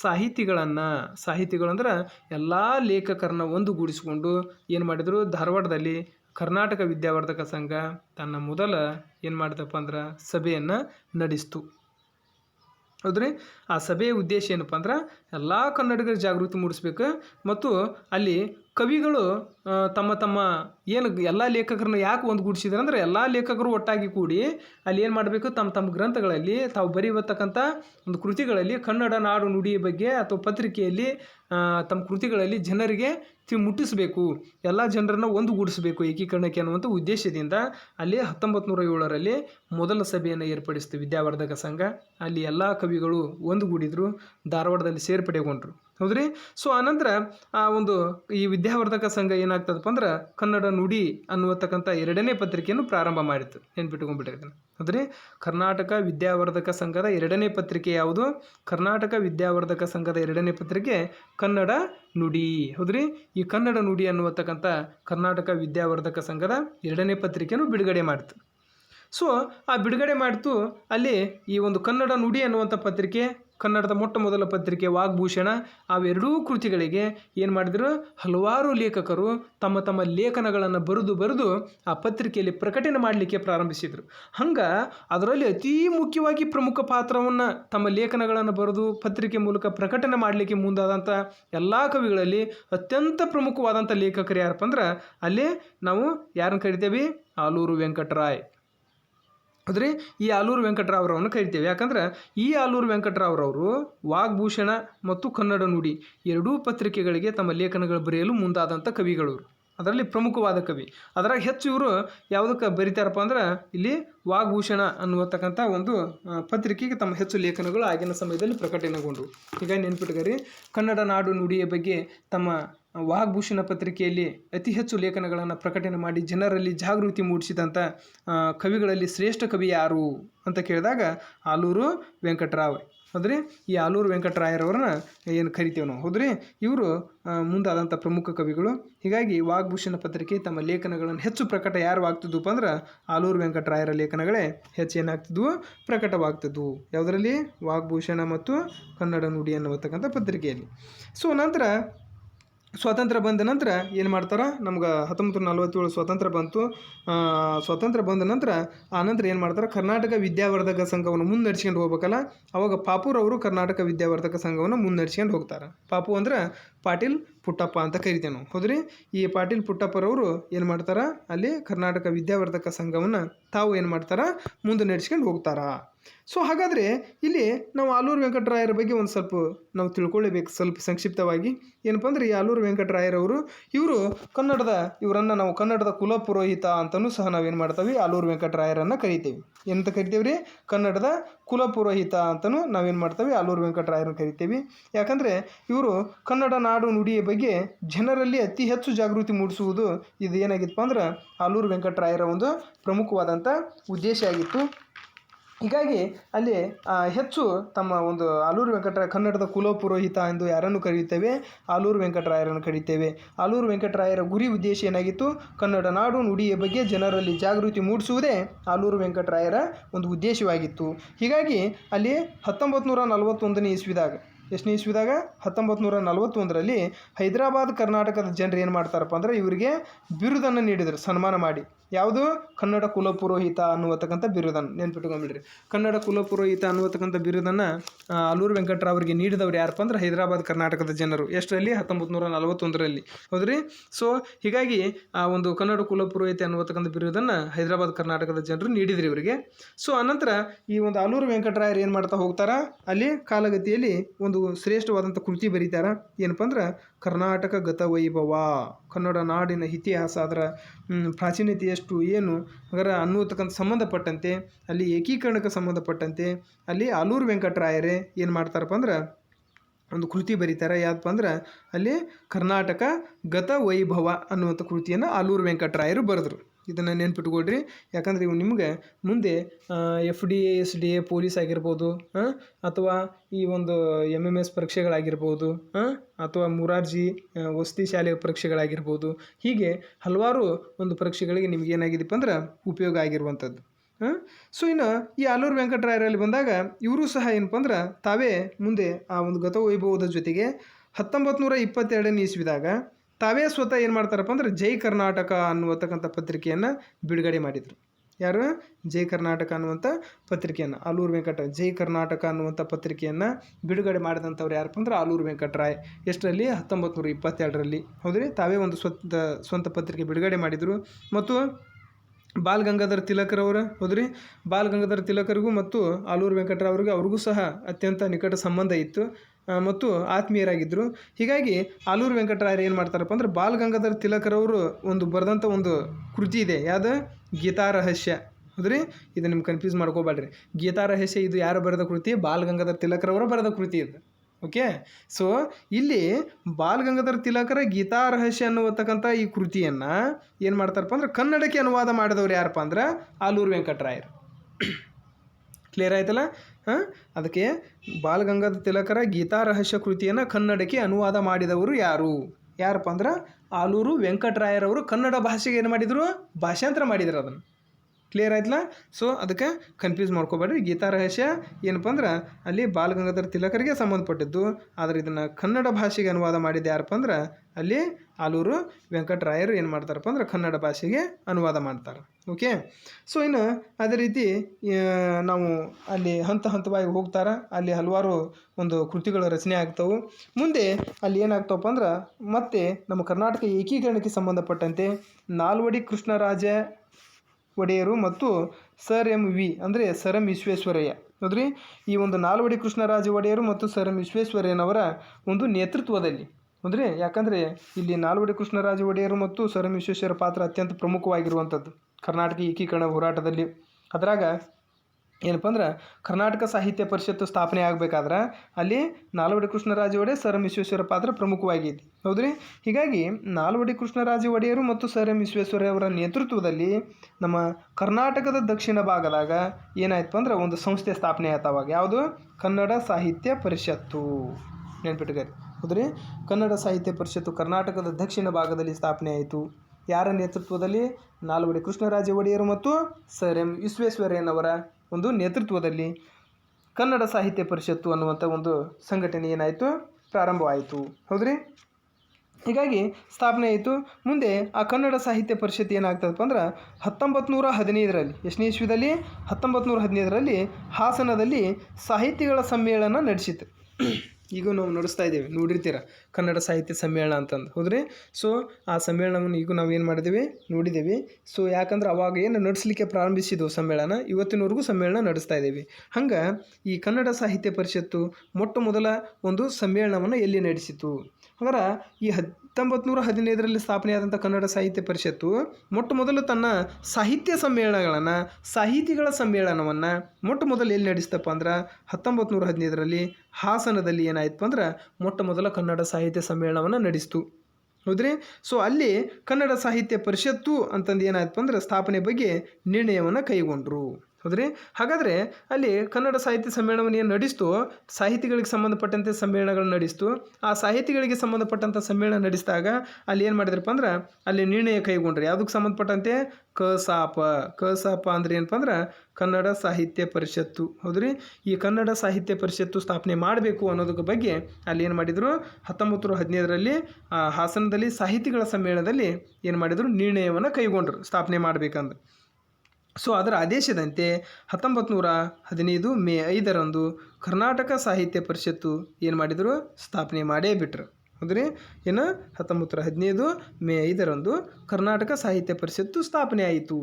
ಸಾಹಿತಿಗಳನ್ನು. ಸಾಹಿತಿಗಳಂದ್ರೆ ಎಲ್ಲ ಲೇಖಕರನ್ನ ಒಂದುಗೂಡಿಸಿಕೊಂಡು ಏನು ಮಾಡಿದರು? ಧಾರವಾಡದಲ್ಲಿ ಕರ್ನಾಟಕ ವಿದ್ಯಾವರ್ಧಕ ಸಂಘ ತನ್ನ ಮೊದಲ ಏನು ಮಾಡ್ತಪ್ಪ ಅಂದ್ರೆ ಸಭೆಯನ್ನು ನಡೆಸ್ತು. ಹೌದ್ರಿ? ಆ ಸಭೆಯ ಉದ್ದೇಶ ಏನಪ್ಪ ಅಂದ್ರೆ ಎಲ್ಲ ಕನ್ನಡಿಗರ ಜಾಗೃತಿ ಮೂಡಿಸ್ಬೇಕು ಮತ್ತು ಅಲ್ಲಿ ಕವಿಗಳು ತಮ್ಮ ತಮ್ಮ ಏನು ಎಲ್ಲ ಲೇಖಕರನ್ನ ಯಾಕೆ ಒಂದುಗೂಡಿಸಿದ್ರು ಅಂದ್ರೆ ಎಲ್ಲ ಲೇಖಕರು ಒಟ್ಟಾಗಿ ಕೂಡಿ ಅಲ್ಲಿ ಏನು ಮಾಡಬೇಕು? ತಮ್ಮ ತಮ್ಮ ಗ್ರಂಥಗಳಲ್ಲಿ ತಾವು ಬರೆಯತಕ್ಕಂಥ ಒಂದು ಕೃತಿಗಳಲ್ಲಿ ಕನ್ನಡ ನಾಡು ನುಡಿಯ ಬಗ್ಗೆ ಅಥವಾ ಪತ್ರಿಕೆಯಲ್ಲಿ ತಮ್ಮ ಕೃತಿಗಳಲ್ಲಿ ಜನರಿಗೆ ತಿ ಮುಟ್ಟಿಸಬೇಕು ಎಲ್ಲ ಜನರನ್ನು ಒಂದುಗೂಡಿಸಬೇಕು ಏಕೀಕರಣಕ್ಕೆ ಅನ್ನುವಂಥ ಉದ್ದೇಶದಿಂದ ಅಲ್ಲಿ ಹತ್ತೊಂಬತ್ತು ನೂರ ಏಳರಲ್ಲಿ ಮೊದಲ ಸಭೆಯನ್ನು ಏರ್ಪಡಿಸಿತು ವಿದ್ಯಾವರ್ಧಕ ಸಂಘ. ಅಲ್ಲಿ ಎಲ್ಲ ಕವಿಗಳು ಒಂದುಗೂಡಿದರು, ಧಾರವಾಡದಲ್ಲಿ ಸೇರ್ಪಡೆಗೊಂಡರು. ಹೌದ್ರಿ? ಸೊ ಆನಂತರ ಆ ಒಂದು ಈ ವಿದ್ಯಾವರ್ಧಕ ಸಂಘ ಏನಾಗ್ತದಪ್ಪ ಅಂದ್ರೆ ಕನ್ನಡ ನುಡಿ ಅನ್ನುವತಕ್ಕಂಥ ಎರಡನೇ ಪತ್ರಿಕೆಯನ್ನು ಪ್ರಾರಂಭ ಮಾಡಿತ್ತು. ನೆನ್ಪಿಟ್ಕೊಂಡ್ಬಿಟ್ಟಿರ್ತೀನಿ. ಹೌದ್ರಿ? ಕರ್ನಾಟಕ ವಿದ್ಯಾವರ್ಧಕ ಸಂಘದ ಎರಡನೇ ಪತ್ರಿಕೆ ಯಾವುದು? ಕರ್ನಾಟಕ ವಿದ್ಯಾವರ್ಧಕ ಸಂಘದ ಎರಡನೇ ಪತ್ರಿಕೆ ಕನ್ನಡ ನುಡಿ. ಹೌದ್ರಿ? ಈ ಕನ್ನಡ ನುಡಿ ಅನ್ನುವತಕ್ಕಂಥ ಕರ್ನಾಟಕ ವಿದ್ಯಾವರ್ಧಕ ಸಂಘದ ಎರಡನೇ ಪತ್ರಿಕೆಯನ್ನು ಬಿಡುಗಡೆ ಮಾಡಿತು ಸೊ ಆ ಬಿಡುಗಡೆ ಮಾಡ್ತು ಅಲ್ಲಿ ಈ ಒಂದು ಕನ್ನಡ ನುಡಿ ಅನ್ನುವಂಥ ಪತ್ರಿಕೆ ಕನ್ನಡದ ಮೊಟ್ಟ ಮೊದಲ ಪತ್ರಿಕೆ ವಾಗ್ಭೂಷಣ ಅವೆರಡೂ ಕೃತಿಗಳಿಗೆ ಏನು ಮಾಡಿದ್ರು? ಹಲವಾರು ಲೇಖಕರು ತಮ್ಮ ತಮ್ಮ ಲೇಖನಗಳನ್ನು ಬರೆದು ಬರೆದು ಆ ಪತ್ರಿಕೆಯಲ್ಲಿ ಪ್ರಕಟಣೆ ಮಾಡಲಿಕ್ಕೆ ಪ್ರಾರಂಭಿಸಿದರು. ಹಂಗೆ ಅದರಲ್ಲಿ ಅತೀ ಮುಖ್ಯವಾಗಿ ಪ್ರಮುಖ ಪಾತ್ರವನ್ನು ತಮ್ಮ ಲೇಖನಗಳನ್ನು ಬರೆದು ಪತ್ರಿಕೆ ಮೂಲಕ ಪ್ರಕಟಣೆ ಮಾಡಲಿಕ್ಕೆ ಮುಂದಾದಂಥ ಎಲ್ಲ ಕವಿಗಳಲ್ಲಿ ಅತ್ಯಂತ ಪ್ರಮುಖವಾದಂಥ ಲೇಖಕರು ಯಾರಪ್ಪ ಅಂದ್ರೆ ಅಲ್ಲಿ ನಾವು ಯಾರನ್ನು ಕರಿತೇವೆ? ಆಲೂರು ವೆಂಕಟರಾಯ್. ಹೌದ್ರಿ ಈ ಆಲೂರು ವೆಂಕಟರಾವ್ರವ್ರನ್ನು ಕರಿತೇವೆ. ಯಾಕಂದ್ರೆ ಈ ಆಲೂರು ವೆಂಕಟರಾವ್ರವರು ವಾಗ್ಭೂಷಣ ಮತ್ತು ಕನ್ನಡ ನುಡಿ ಎರಡೂ ಪತ್ರಿಕೆಗಳಿಗೆ ತಮ್ಮ ಲೇಖನಗಳು ಬರೆಯಲು ಮುಂದಾದಂಥ ಕವಿಗಳು ಅದರಲ್ಲಿ ಪ್ರಮುಖವಾದ ಕವಿ. ಅದರಾಗ ಹೆಚ್ಚು ಇವರು ಯಾವುದಕ್ಕೆ ಬರೀತಾರಪ್ಪ ಅಂದ್ರೆ ಇಲ್ಲಿ ವಾಗ್ಭೂಷಣ ಅನ್ನುವತಕ್ಕಂಥ ಒಂದು ಪತ್ರಿಕೆಗೆ ತಮ್ಮ ಹೆಚ್ಚು ಲೇಖನಗಳು ಆಗಿನ ಸಮಯದಲ್ಲಿ ಪ್ರಕಟಣೆಗೊಂಡವು ಈಗ ನೆನ್ಪಿಟ್ಕರಿ ಕನ್ನಡ ನಾಡು ನುಡಿಯ ಬಗ್ಗೆ ತಮ್ಮ ವಾಗ್ಭೂಷಣ ಪತ್ರಿಕೆಯಲ್ಲಿ ಅತಿ ಹೆಚ್ಚು ಲೇಖನಗಳನ್ನು ಪ್ರಕಟಣೆ ಮಾಡಿ ಜನರಲ್ಲಿ ಜಾಗೃತಿ ಮೂಡಿಸಿದಂಥ ಕವಿಗಳಲ್ಲಿ ಶ್ರೇಷ್ಠ ಕವಿ ಯಾರು ಅಂತ ಕೇಳಿದಾಗ ಆಲೂರು ವೆಂಕಟರಾವ್. ಹೌದ್ರಿ? ಈ ಆಲೂರು ವೆಂಕಟರಾಯರವ್ರನ್ನ ಏನು ಕರಿತೇವೆ ನಾವು? ಹೌದ್ರಿ? ಇವರು ಮುಂದಾದಂಥ ಪ್ರಮುಖ ಕವಿಗಳು. ಹೀಗಾಗಿ ವಾಗ್ಭೂಷಣ ಪತ್ರಿಕೆ ತಮ್ಮ ಲೇಖನಗಳನ್ನು ಹೆಚ್ಚು ಪ್ರಕಟ ಯಾರು ಆಗ್ತಿದ್ವಪ್ಪ ಅಂದ್ರೆ ಆಲೂರು ವೆಂಕಟರಾಯರ ಲೇಖನಗಳೇ ಹೆಚ್ಚು ಏನಾಗ್ತಿದ್ವು? ಪ್ರಕಟವಾಗ್ತಿದ್ವು. ಯಾವುದರಲ್ಲಿ? ವಾಗ್ಭೂಷಣ ಮತ್ತು ಕನ್ನಡ ನುಡಿ ಅನ್ನುವತಕ್ಕಂಥ ಪತ್ರಿಕೆಯಲ್ಲಿ. ಸೊ, ನಂತರ ಸ್ವಾತಂತ್ರ್ಯ ಬಂದ ನಂತರ ಏನು ಮಾಡ್ತಾರೆ? ನಮ್ಗೆ ಹತ್ತೊಂಬತ್ತು ನಲ್ವತ್ತೇಳು ಸ್ವಾತಂತ್ರ್ಯ ಬಂತು. ಸ್ವಾತಂತ್ರ್ಯ ಬಂದ ನಂತರ ಆ ನಂತರ ಏನು ಮಾಡ್ತಾರೆ? ಕರ್ನಾಟಕ ವಿದ್ಯಾವರ್ಧಕ ಸಂಘವನ್ನು ಮುನ್ನಡೆಸ್ಕೊಂಡು ಹೋಗ್ಬೇಕಲ್ಲ? ಅವಾಗ ಪಾಪೂರ್ ಅವರು ಕರ್ನಾಟಕ ವಿದ್ಯಾವರ್ಧಕ ಸಂಘವನ್ನು ಮುನ್ನಡೆಸ್ಕೊಂಡು ಹೋಗ್ತಾರೆ. ಪಾಪು ಅಂದ್ರೆ ಪಾಟೀಲ್ ಪುಟ್ಟಪ್ಪ ಅಂತ ಕರಿತೇವೆ ನಾವು. ಹೌದ್ರಿ? ಈ ಪಾಟೀಲ್ ಪುಟ್ಟಪ್ಪರವರು ಏನು ಮಾಡ್ತಾರೆ? ಅಲ್ಲಿ ಕರ್ನಾಟಕ ವಿದ್ಯಾವರ್ಧಕ ಸಂಘವನ್ನು ತಾವು ಏನು ಮಾಡ್ತಾರೆ? ಮುಂದೆ ನಡೆಸ್ಕೊಂಡು ಹೋಗ್ತಾರ. ಸೊ ಹಾಗಾದರೆ ಇಲ್ಲಿ ನಾವು ಆಲೂರು ವೆಂಕಟರಾಯರ ಬಗ್ಗೆ ಒಂದು ಸ್ವಲ್ಪ ನಾವು ತಿಳ್ಕೊಳ್ಳೇಬೇಕು ಸ್ವಲ್ಪ ಸಂಕ್ಷಿಪ್ತವಾಗಿ. ಏನಪ್ಪ ಅಂದರೆ ಈ ಆಲೂರು ವೆಂಕಟರಾಯರವರು, ಇವರು ಕನ್ನಡದ, ಇವರನ್ನು ನಾವು ಕನ್ನಡದ ಕುಲಪುರೋಹಿತ ಅಂತಲೂ ಸಹ ನಾವೇನು ಮಾಡ್ತೀವಿ, ಆಲೂರು ವೆಂಕಟರಾಯರನ್ನು ಕರಿತೀವಿ. ಎಂತ ಕರಿತೀವಿ ರೀ ಕನ್ನಡದ ಕುಲಪುರೋಹಿತ ಅಂತಲೂ ನಾವೇನು ಮಾಡ್ತೀವಿ, ಆಲೂರು ವೆಂಕಟರಾಯರನ್ನು ಕರಿತೀವಿ. ಯಾಕಂದರೆ ಇವರು ಕನ್ನಡ ನಾಡು ನುಡಿಯ ಬಗ್ಗೆ ಜನರಲ್ಲಿ ಅತಿ ಹೆಚ್ಚು ಜಾಗೃತಿ ಮೂಡಿಸುವುದು ಇದು ಏನಾಗಿತ್ತಪ್ಪ ಅಂದ್ರೆ ಆಲೂರು ವೆಂಕಟರಾಯರ ಒಂದು ಪ್ರಮುಖವಾದಂಥ ಉದ್ದೇಶ ಆಗಿತ್ತು. ಹೀಗಾಗಿ ಅಲ್ಲಿ ಹೆಚ್ಚು ತಮ್ಮ ಒಂದು ಆಲೂರು ವೆಂಕಟರಾಯ ಕನ್ನಡದ ಕುಲಪುರೋಹಿತ ಎಂದು ಯಾರನ್ನು ಕರೆಯುತ್ತೇವೆ? ಆಲೂರು ವೆಂಕಟರಾಯರನ್ನು ಕರೆಯುತ್ತೇವೆ. ಆಲೂರು ವೆಂಕಟರಾಯರ ಗುರಿ ಉದ್ದೇಶ ಏನಾಗಿತ್ತು? ಕನ್ನಡ ನಾಡು ನುಡಿಯ ಬಗ್ಗೆ ಜನರಲ್ಲಿ ಜಾಗೃತಿ ಮೂಡಿಸುವುದೇ ಆಲೂರು ವೆಂಕಟರಾಯರ ಒಂದು ಉದ್ದೇಶವಾಗಿತ್ತು. ಹೀಗಾಗಿ ಅಲ್ಲಿ ಹತ್ತೊಂಬತ್ತು ನೂರ ನಲವತ್ತೊಂದನೇ ಇಸ್ವಿದಾಗ ಎಷ್ಟನೇ ಇಸ್ವಿದಾಗ? ಹತ್ತೊಂಬತ್ತು ನೂರ ನಲವತ್ತೊಂದರಲ್ಲಿ ಹೈದರಾಬಾದ್ ಕರ್ನಾಟಕದ ಜನರು ಏನು ಮಾಡ್ತಾರಪ್ಪ ಅಂದ್ರೆ ಇವರಿಗೆ ಬಿರುದನ್ನು ನೀಡಿದರು, ಸನ್ಮಾನ ಮಾಡಿ. ಯಾವುದು? ಕನ್ನಡ ಕುಲಪುರೋಹಿತ ಅನ್ನುವತಕ್ಕಂಥ ಬಿರುದನ್ನು. ನೆನ್ಪಿಟ್ಕೊಂಡ್ಬಿಡ್ರಿ ಕನ್ನಡ ಕುಲಪುರೋಹಿತ ಅನ್ನುವತಕ್ಕಂಥ ಬಿರುದನ್ನು ಅಲ್ಲೂರು ವೆಂಕಟರಾವ್ರಿಗೆ ನೀಡಿದವರು ಯಾರಪ್ಪ ಅಂದ್ರೆ ಹೈದರಾಬಾದ್ ಕರ್ನಾಟಕದ ಜನರು. ಎಷ್ಟರಲ್ಲಿ? ಹತ್ತೊಂಬತ್ತು ನೂರ ನಲವತ್ತೊಂದರಲ್ಲಿ ಹೌದ್ರಿ? ಸೊ ಹೀಗಾಗಿ, ಆ, ಒಂದು ಕನ್ನಡ ಕುಲಪುರೋಹಿತ ಅನ್ನುವತಕ್ಕಂಥ ಬಿರುದನ್ನು ಹೈದರಾಬಾದ್ ಕರ್ನಾಟಕದ ಜನರು ನೀಡಿದ್ರಿ ಇವರಿಗೆ. ಸೊ ಆನಂತರ ಈ ಒಂದು ಆಲೂರು ವೆಂಕಟರಾಯರು ಏನು ಮಾಡ್ತಾ ಹೋಗ್ತಾರ? ಅಲ್ಲಿ ಕಾಲಗತಿಯಲ್ಲಿ ಒಂದು ಶ್ರೇಷ್ಠವಾದಂಥ ಕೃತಿ ಬರೀತಾರೆ. ಏನಪ್ಪ ಅಂದ್ರೆ, ಕರ್ನಾಟಕ ಗತ ವೈಭವ. ಕನ್ನಡ ನಾಡಿನ ಇತಿಹಾಸ, ಅದರ ಪ್ರಾಚೀನತೆ ಎಷ್ಟು, ಏನು, ಅದರ ಅನ್ನುವತಕ್ಕಂಥ ಸಂಬಂಧಪಟ್ಟಂತೆ, ಅಲ್ಲಿ ಏಕೀಕರಣಕ್ಕೆ ಸಂಬಂಧಪಟ್ಟಂತೆ, ಅಲ್ಲಿ ಆಲೂರು ವೆಂಕಟರಾಯರೇ ಏನು ಮಾಡ್ತಾರಪ್ಪ ಅಂದ್ರೆ, ಒಂದು ಕೃತಿ ಬರೀತಾರೆ. ಯಾವ್ದಪ್ಪ ಅಂದ್ರೆ, ಅಲ್ಲಿ ಕರ್ನಾಟಕ ಗತ ವೈಭವ ಅನ್ನುವಂಥ ಕೃತಿಯನ್ನು ಆಲೂರು ವೆಂಕಟರಾಯರು ಬರೆದ್ರು. ಇದನ್ನು ನೆನ್ಪಿಟ್ಕೊಳ್ರಿ. ಯಾಕಂದ್ರೆ ಇವು ನಿಮಗೆ ಮುಂದೆ F D A S D A police ಆಗಿರ್ಬೋದು ಅಥವಾ ಈ ಒಂದು ಎಂ ಎಂ ಎಸ್ ಪರೀಕ್ಷೆಗಳಾಗಿರ್ಬೋದು ಅಥವಾ ಮುರಾರ್ಜಿ ವಸತಿ ಶಾಲೆ ಪರೀಕ್ಷೆಗಳಾಗಿರ್ಬೋದು, ಹೀಗೆ ಹಲವಾರು ಒಂದು ಪರೀಕ್ಷೆಗಳಿಗೆ ನಿಮ್ಗೆ ಏನಾಗಿದೆಪ್ಪ ಅಂದ್ರೆ ಉಪಯೋಗ ಆಗಿರುವಂಥದ್ದು ಸೊ ಇನ್ನು ಈ ಆಲೂರು ವೆಂಕಟರಾಯರಲ್ಲಿ ಬಂದಾಗ ಇವರು ಸಹ ಏನಪ್ಪ ಅಂದ್ರೆ ತಾವೇ ಮುಂದೆ ಆ ಒಂದು ಗತವೈಭವದ ಜೊತೆಗೆ ಹತ್ತೊಂಬತ್ತು ನೂರ ಇಪ್ಪತ್ತೆರಡನೇ ಇಸ್ವಿದಾಗ ತಾವೇ ಸ್ವತಃ ಏನು ಮಾಡ್ತಾರಪ್ಪ ಅಂದ್ರೆ ಜೈ ಕರ್ನಾಟಕ ಅನ್ನುವತಕ್ಕಂಥ ಪತ್ರಿಕೆಯನ್ನು ಬಿಡುಗಡೆ ಮಾಡಿದರು. ಯಾರು? ಜೈ ಕರ್ನಾಟಕ ಅನ್ನುವಂಥ ಪತ್ರಿಕೆಯನ್ನು. ಆಲೂರು ವೆಂಕಟ, ಜೈ ಕರ್ನಾಟಕ ಅನ್ನುವಂಥ ಪತ್ರಿಕೆಯನ್ನು ಬಿಡುಗಡೆ ಮಾಡಿದಂಥವ್ರು ಯಾರಪ್ಪ ಅಂದ್ರೆ ಆಲೂರು ವೆಂಕಟರಾಯ್ ಎಷ್ಟರಲ್ಲಿ? ಹತ್ತೊಂಬತ್ತು ನೂರ ಇಪ್ಪತ್ತೆರಡರಲ್ಲಿ ಹೌದ್ರಿ? ತಾವೇ ಒಂದು ಸ್ವಂತ ಸ್ವಂತ ಪತ್ರಿಕೆ ಬಿಡುಗಡೆ ಮಾಡಿದರು. ಮತ್ತು ಬಾಲ್ ಗಂಗಾಧರ್ ತಿಲಕರವರ ಹೌದ್ರಿ? ಬಾಲ್ ಗಂಗಾಧರ್ ತಿಲಕರಿಗೂ ಮತ್ತು ಆಲೂರು ವೆಂಕಟರಾವ್ರಿಗೂ ಅವ್ರಿಗೂ ಸಹ ಅತ್ಯಂತ ನಿಕಟ ಸಂಬಂಧ ಇತ್ತು. ಮತ್ತು ಆತ್ಮೀಯರಾಗಿದ್ದರು ಹೀಗಾಗಿ ಆಲೂರು ವೆಂಕಟರಾಯರು ಏನು ಮಾಡ್ತಾರಪ್ಪ ಅಂದ್ರೆ ಬಾಲ್ ಗಂಗಾಧರ್ ತಿಲಕರವರು ಒಂದು ಬರೆದಂಥ ಒಂದು ಕೃತಿ ಇದೆ. ಯಾವುದು? ಗೀತಾ ರಹಸ್ಯ. ಹೌದ್ರಿ? ಇದು ನಿಮ್ಗೆ ಕನ್ಫ್ಯೂಸ್ ಮಾಡ್ಕೋಬೇಡ್ರಿ. ಗೀತಾ ರಹಸ್ಯ ಇದು ಯಾರು ಬರೆದ ಕೃತಿ? ಬಾಲ್ ಗಂಗಾಧರ್ ತಿಲಕರವರ ಬರೆದ ಕೃತಿ ಇದು. ಓಕೆ? ಸೊ ಇಲ್ಲಿ ಬಾಲ್ ಗಂಗಾಧರ ತಿಲಕರ ಗೀತಾ ರಹಸ್ಯ ಅನ್ನುವತಕ್ಕಂಥ ಈ ಕೃತಿಯನ್ನು ಏನು ಮಾಡ್ತಾರಪ್ಪ ಅಂದ್ರೆ ಕನ್ನಡಕ್ಕೆ ಅನುವಾದ ಮಾಡಿದವ್ರು ಯಾರಪ್ಪ ಅಂದ್ರೆ ಆಲೂರು ವೆಂಕಟರಾಯರು. ಕ್ಲಿಯರ್ ಆಯ್ತಲ್ಲ? ಹಾಂ? ಅದಕ್ಕೆ ಬಾಲಗಂಗಾಧರ ತಿಲಕರ ಗೀತಾ ರಹಸ್ಯ ಕೃತಿಯನ್ನು ಕನ್ನಡಕ್ಕೆ ಅನುವಾದ ಮಾಡಿದವರು ಯಾರು? ಯಾರಪ್ಪ ಅಂದ್ರೆ ಆಲೂರು ವೆಂಕಟರಾಯರವರು ಕನ್ನಡ ಭಾಷೆಗೆ ಏನು ಮಾಡಿದರು? ಭಾಷಾಂತರ ಮಾಡಿದ್ರು ಅದನ್ನು. ಕ್ಲಿಯರ್ ಆಯ್ತಲ್ಲ? ಸೊ ಅದಕ್ಕೆ ಕನ್ಫ್ಯೂಸ್ ಮಾಡ್ಕೋಬೇಡ್ರಿ. ಗೀತಾ ರಹಸ್ಯ ಏನಪ್ಪ ಅಂದ್ರೆ, ಅಲ್ಲಿ ಬಾಲಗಂಗಾಧರ ತಿಲಕರಿಗೆ ಸಂಬಂಧಪಟ್ಟಿದ್ದು. ಆದರೆ ಇದನ್ನು ಕನ್ನಡ ಭಾಷೆಗೆ ಅನುವಾದ ಮಾಡಿದ್ದು ಯಾರಪ್ಪ ಅಂದ್ರೆ, ಅಲ್ಲಿ ಆಲೂರು ವೆಂಕಟರಾಯರು ಏನು ಮಾಡ್ತಾರಪ್ಪ ಅಂದ್ರೆ, ಕನ್ನಡ ಭಾಷೆಗೆ ಅನುವಾದ ಮಾಡ್ತಾರೆ. ಓಕೆ ಸೊ ಇನ್ನು ಅದೇ ರೀತಿ ನಾವು ಅಲ್ಲಿ ಹಂತ ಹಂತವಾಗಿ ಹೋಗ್ತಾರೆ. ಅಲ್ಲಿ ಹಲವಾರು ಒಂದು ಕೃತಿಗಳ ರಚನೆ ಆಗ್ತವೆ. ಮುಂದೆ ಅಲ್ಲಿ ಏನಾಗ್ತವಪ್ಪ ಅಂದ್ರೆ, ಮತ್ತೆ ನಮ್ಮ ಕರ್ನಾಟಕ ಏಕೀಕರಣಕ್ಕೆ ಸಂಬಂಧಪಟ್ಟಂತೆ ನಾಲ್ವಡಿ ಕೃಷ್ಣರಾಜ ಒಡೆಯರು ಮತ್ತು ಸರ್ ಎಂ ವಿ ಅಂದರೆ ಸರ್ ಎಂ ವಿಶ್ವೇಶ್ವರಯ್ಯ. ನೋಡ್ರಿ, ಈ ಒಂದು ನಾಲ್ವಡಿ ಕೃಷ್ಣರಾಜ ಒಡೆಯರು ಮತ್ತು ಸರ್ ಎಂ ವಿಶ್ವೇಶ್ವರಯ್ಯನವರ ಒಂದು ನೇತೃತ್ವದಲ್ಲಿ. ಅಂದರೆ ಯಾಕಂದರೆ ಇಲ್ಲಿ ನಾಲ್ವಡಿ ಕೃಷ್ಣರಾಜ ಒಡೆಯರು ಮತ್ತು ಸರ್ ಎಂ ವಿಶ್ವೇಶ್ವರ ಪಾತ್ರ ಅತ್ಯಂತ ಪ್ರಮುಖವಾಗಿರುವಂಥದ್ದು ಕರ್ನಾಟಕ ಏಕೀಕರಣ ಹೋರಾಟದಲ್ಲಿ. ಅದ್ರಾಗ ಏನಪ್ಪ ಅಂದ್ರೆ ಕರ್ನಾಟಕ ಸಾಹಿತ್ಯ ಪರಿಷತ್ತು ಸ್ಥಾಪನೆ ಆಗಬೇಕಾದ್ರೆ ಅಲ್ಲಿ ನಾಲ್ವಡಿ ಕೃಷ್ಣರಾಜ ಒಡೆಯರ್, ಸರ್ ಎಂ ವಿಶ್ವೇಶ್ವರ ಪಾತ್ರ ಪ್ರಮುಖವಾಗೈತಿ ಹೌದ್ರಿ? ಹೀಗಾಗಿ ನಾಲ್ವಡಿ ಕೃಷ್ಣರಾಜ ಒಡೆಯರು ಮತ್ತು ಸರ್ ಎಂ ವಿಶ್ವೇಶ್ವರಯ್ಯ ಅವರ ನೇತೃತ್ವದಲ್ಲಿ ನಮ್ಮ ಕರ್ನಾಟಕದ ದಕ್ಷಿಣ ಭಾಗದಾಗ ಏನಾಯ್ತು ಅಂದ್ರೆ ಒಂದು ಸಂಸ್ಥೆ ಸ್ಥಾಪನೆ ಆಯ್ತು ಅವಾಗ. ಯಾವುದು? ಕನ್ನಡ ಸಾಹಿತ್ಯ ಪರಿಷತ್ತು. ನೆನ್ಪಿಟ್ಕರಿ ಹೌದ್ರಿ? ಕನ್ನಡ ಸಾಹಿತ್ಯ ಪರಿಷತ್ತು ಕರ್ನಾಟಕದ ದಕ್ಷಿಣ ಭಾಗದಲ್ಲಿ ಸ್ಥಾಪನೆ ಆಯಿತು. ಯಾರ ನೇತೃತ್ವದಲ್ಲಿ? ನಾಲ್ವಡಿ ಕೃಷ್ಣರಾಜ ಒಡೆಯರು ಮತ್ತು ಸರ್ ಎಂ ವಿಶ್ವೇಶ್ವರಯ್ಯನವರ ಒಂದು ನೇತೃತ್ವದಲ್ಲಿ ಕನ್ನಡ ಸಾಹಿತ್ಯ ಪರಿಷತ್ತು ಅನ್ನುವಂಥ ಒಂದು ಸಂಘಟನೆ ಏನಾಯಿತು? ಪ್ರಾರಂಭವಾಯಿತು. ಹೌದ್ರಿ? ಹೀಗಾಗಿ ಸ್ಥಾಪನೆ ಆಯಿತು. ಮುಂದೆ ಆ ಕನ್ನಡ ಸಾಹಿತ್ಯ ಪರಿಷತ್ ಏನಾಗ್ತದಪ್ಪ ಅಂದ್ರೆ ಹತ್ತೊಂಬತ್ತು ನೂರ ಹದಿನೈದರಲ್ಲಿ, ಎಷ್ಟನೇ ಇಸ್ವಿದಲ್ಲಿ? ಹತ್ತೊಂಬತ್ತು ನೂರ ಹದಿನೈದರಲ್ಲಿ ಹಾಸನದಲ್ಲಿ ಸಾಹಿತಿಗಳ ಸಮ್ಮೇಳನ ನಡೆಸಿತು ಈಗ ನಾವು ನಡೆಸ್ತಾ ಇದ್ದೇವೆ. ನೋಡಿರ್ತೀರ? ಕನ್ನಡ ಸಾಹಿತ್ಯ ಸಮ್ಮೇಳನ ಅಂತಂದು. ಹೌದ್ರಿ? ಸೊ ಆ ಸಮ್ಮೇಳನವನ್ನು ಈಗ ನಾವು ಏನು ಮಾಡಿದ್ದೀವಿ? ನೋಡಿದ್ದೀವಿ. ಸೊ ಯಾಕಂದ್ರೆ ಅವಾಗ ಏನು ನಡೆಸಲಿಕ್ಕೆ ಪ್ರಾರಂಭಿಸಿದ್ವು ಸಮ್ಮೇಳನ, ಇವತ್ತಿನವರೆಗೂ ಸಮ್ಮೇಳನ ನಡೆಸ್ತಾ ಇದ್ದೀವಿ. ಹಂಗೆ ಈ ಕನ್ನಡ ಸಾಹಿತ್ಯ ಪರಿಷತ್ತು ಮೊಟ್ಟ ಮೊದಲ ಒಂದು ಸಮ್ಮೇಳನವನ್ನು ಎಲ್ಲಿ ನಡೆಸಿತು ಹಂಗಾರೆ ಈ ಹತ್ತೊಂಬತ್ತು ನೂರ ಹದಿನೈದರಲ್ಲಿ ಸ್ಥಾಪನೆಯಾದಂಥ ಕನ್ನಡ ಸಾಹಿತ್ಯ ಪರಿಷತ್ತು ಮೊಟ್ಟ ಮೊದಲು ತನ್ನ ಸಾಹಿತ್ಯ ಸಮ್ಮೇಳನಗಳನ್ನು, ಸಾಹಿತಿಗಳ ಸಮ್ಮೇಳನವನ್ನು ಮೊಟ್ಟ ಮೊದಲು ಎಲ್ಲಿ ನಡೆಸ್ತಪ್ಪ ಅಂದ್ರೆ ಹತ್ತೊಂಬತ್ತು ನೂರ ಹದಿನೈದರಲ್ಲಿ ಹಾಸನದಲ್ಲಿ ಏನಾಯಿತು ಅಂದ್ರೆ ಮೊಟ್ಟ ಮೊದಲ ಕನ್ನಡ ಸಾಹಿತ್ಯ ಸಮ್ಮೇಳನವನ್ನು ನಡೆಸಿತು. ಹೌದ್ರಿ? ಸೊ ಅಲ್ಲಿ ಕನ್ನಡ ಸಾಹಿತ್ಯ ಪರಿಷತ್ತು ಅಂತಂದು ಏನಾಯ್ತು ಅಂದ್ರೆ ಸ್ಥಾಪನೆ ಬಗ್ಗೆ ನಿರ್ಣಯವನ್ನು ಕೈಗೊಂಡ್ರು. ಹೌದ್ರಿ? ಹಾಗಾದರೆ ಅಲ್ಲಿ ಕನ್ನಡ ಸಾಹಿತ್ಯ ಸಮ್ಮೇಳನವನ್ನು ಏನು ನಡೆಸ್ತು? ಸಾಹಿತಿಗಳಿಗೆ ಸಂಬಂಧಪಟ್ಟಂತೆ ಸಮ್ಮೇಳನಗಳು ನಡೆಸ್ತು. ಆ ಸಾಹಿತಿಗಳಿಗೆ ಸಂಬಂಧಪಟ್ಟಂಥ ಸಮ್ಮೇಳನ ನಡೆಸಿದಾಗ ಅಲ್ಲಿ ಏನು ಮಾಡಿದ್ರಪ್ಪ ಅಂದ್ರೆ ಅಲ್ಲಿ ನಿರ್ಣಯ ಕೈಗೊಂಡ್ರಿ. ಯಾವುದಕ್ಕೆ ಸಂಬಂಧಪಟ್ಟಂತೆ? ಕ ಸಾಪ ಕ ಸಾಪ ಅಂದ್ರೆ ಏನಪ್ಪ ಅಂದ್ರೆ ಕನ್ನಡ ಸಾಹಿತ್ಯ ಪರಿಷತ್ತು. ಹೌದ್ರಿ? ಈ ಕನ್ನಡ ಸಾಹಿತ್ಯ ಪರಿಷತ್ತು ಸ್ಥಾಪನೆ ಮಾಡಬೇಕು ಅನ್ನೋದಕ್ಕೆ ಬಗ್ಗೆ ಅಲ್ಲಿ ಏನು ಮಾಡಿದರು? ಹತ್ತೊಂಬತ್ತು ನೂರ ಹದಿನೈದರಲ್ಲಿ ಹಾಸನದಲ್ಲಿ ಸಾಹಿತಿಗಳ ಸಮ್ಮೇಳನದಲ್ಲಿ ಏನು ಮಾಡಿದರು? ನಿರ್ಣಯವನ್ನು ಕೈಗೊಂಡ್ರು. ಸ್ಥಾಪನೆ ಮಾಡಬೇಕಂದು. ಸೊ ಅದರ ಆದೇಶದಂತೆ ಹತ್ತೊಂಬತ್ತು ನೂರ ಹದಿನೈದು ಮೇ ಐದರಂದು ಕರ್ನಾಟಕ ಸಾಹಿತ್ಯ ಪರಿಷತ್ತು ಏನು ಮಾಡಿದರು? ಸ್ಥಾಪನೆ ಮಾಡೇ ಬಿಟ್ರು. ಹೌದ್ರಿ? ಏನು? ಹತ್ತೊಂಬತ್ತು ನೂರ ಹದಿನೈದು ಮೇ ಐದರಂದು ಕರ್ನಾಟಕ ಸಾಹಿತ್ಯ ಪರಿಷತ್ತು ಸ್ಥಾಪನೆ ಆಯಿತು.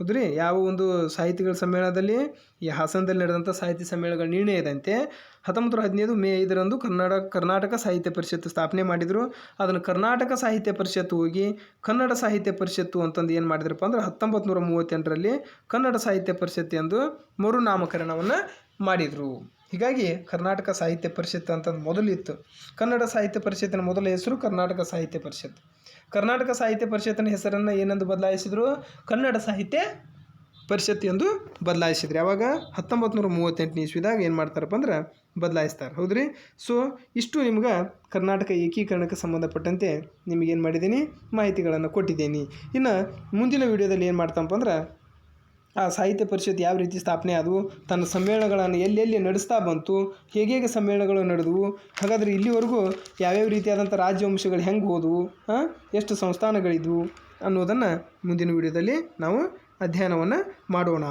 ಹೌದ್ರಿ? ಯಾವ ಒಂದು ಸಾಹಿತಿಗಳ ಸಮ್ಮೇಳನದಲ್ಲಿ ಈ ಹಾಸನದಲ್ಲಿ ನಡೆದಂಥ ಸಾಹಿತ್ಯ ಸಮ್ಮೇಳನಗಳ ನಿರ್ಣಯದಂತೆ ಹತ್ತೊಂಬತ್ತು ಹದಿನೈದು ಮೇ ಐದರಂದು ಕನ್ನಡ, ಕರ್ನಾಟಕ ಸಾಹಿತ್ಯ ಪರಿಷತ್ತು ಸ್ಥಾಪನೆ ಮಾಡಿದರು. ಅದನ್ನು ಕರ್ನಾಟಕ ಸಾಹಿತ್ಯ ಪರಿಷತ್ತು ಹೋಗಿ ಕನ್ನಡ ಸಾಹಿತ್ಯ ಪರಿಷತ್ತು ಅಂತಂದು ಏನು ಮಾಡಿದ್ರಪ್ಪ ಅಂದ್ರೆ ಹತ್ತೊಂಬತ್ತು ನೂರ ಮೂವತ್ತೆಂಟರಲ್ಲಿ ಕನ್ನಡ ಸಾಹಿತ್ಯ ಪರಿಷತ್ತು ಎಂದು ಮರುನಾಮಕರಣವನ್ನು ಮಾಡಿದರು. ಹೀಗಾಗಿ ಕರ್ನಾಟಕ ಸಾಹಿತ್ಯ ಪರಿಷತ್ ಅಂತಂದು ಮೊದಲಿತ್ತು ಕನ್ನಡ ಸಾಹಿತ್ಯ ಪರಿಷತ್ತಿನ ಮೊದಲ ಹೆಸರು ಕರ್ನಾಟಕ ಸಾಹಿತ್ಯ ಪರಿಷತ್ ಕರ್ನಾಟಕ ಸಾಹಿತ್ಯ ಪರಿಷತ್ತಿನ ಹೆಸರನ್ನು ಏನೆಂದು ಬದಲಾಯಿಸಿದರು? ಕನ್ನಡ ಸಾಹಿತ್ಯ ಪರಿಷತ್ ಎಂದು ಬದಲಾಯಿಸಿದ್ರು. ಯಾವಾಗ? ಹತ್ತೊಂಬತ್ತು ನೂರ ಮೂವತ್ತೆಂಟನೇ ಇಸ್ವಿದಾಗ ಏನು ಮಾಡ್ತಾರಪ್ಪ ಅಂದ್ರೆ ಬದಲಾಯಿಸ್ತಾರೆ. ಹೌದ್ರಿ? ಸೊ ಇಷ್ಟು ನಿಮ್ಗೆ ಕರ್ನಾಟಕ ಏಕೀಕರಣಕ್ಕೆ ಸಂಬಂಧಪಟ್ಟಂತೆ ನಿಮಗೇನು ಮಾಡಿದ್ದೀನಿ? ಮಾಹಿತಿಗಳನ್ನು ಕೊಟ್ಟಿದ್ದೀನಿ. ಇನ್ನು ಮುಂದಿನ ವಿಡಿಯೋದಲ್ಲಿ ಏನು ಮಾಡ್ತಪ್ಪ ಅಂದ್ರೆ, ಆ ಸಾಹಿತ್ಯ ಪರಿಷತ್ ಯಾವ ರೀತಿ ಸ್ಥಾಪನೆ ಆದವು, ತನ್ನ ಸಮ್ಮೇಳನಗಳನ್ನು ಎಲ್ಲೆಲ್ಲಿ ನಡೆಸ್ತಾ ಬಂತು ಹೇಗೆ ಹೇಗೆ ಸಮ್ಮೇಳನಗಳು ನಡೆದವು, ಹಾಗಾದರೆ ಇಲ್ಲಿವರೆಗೂ ಯಾವ್ಯಾವ ರೀತಿಯಾದಂಥ ರಾಜ್ಯವಂಶಗಳು ಹೆಂಗೆ ಹೋದವು ಎಷ್ಟು ಸಂಸ್ಥಾನಗಳಿದ್ವು ಅನ್ನೋದನ್ನು ಮುಂದಿನ ವಿಡಿಯೋದಲ್ಲಿ ನಾವು ಅಧ್ಯಯನವನ್ನು ಮಾಡೋಣ.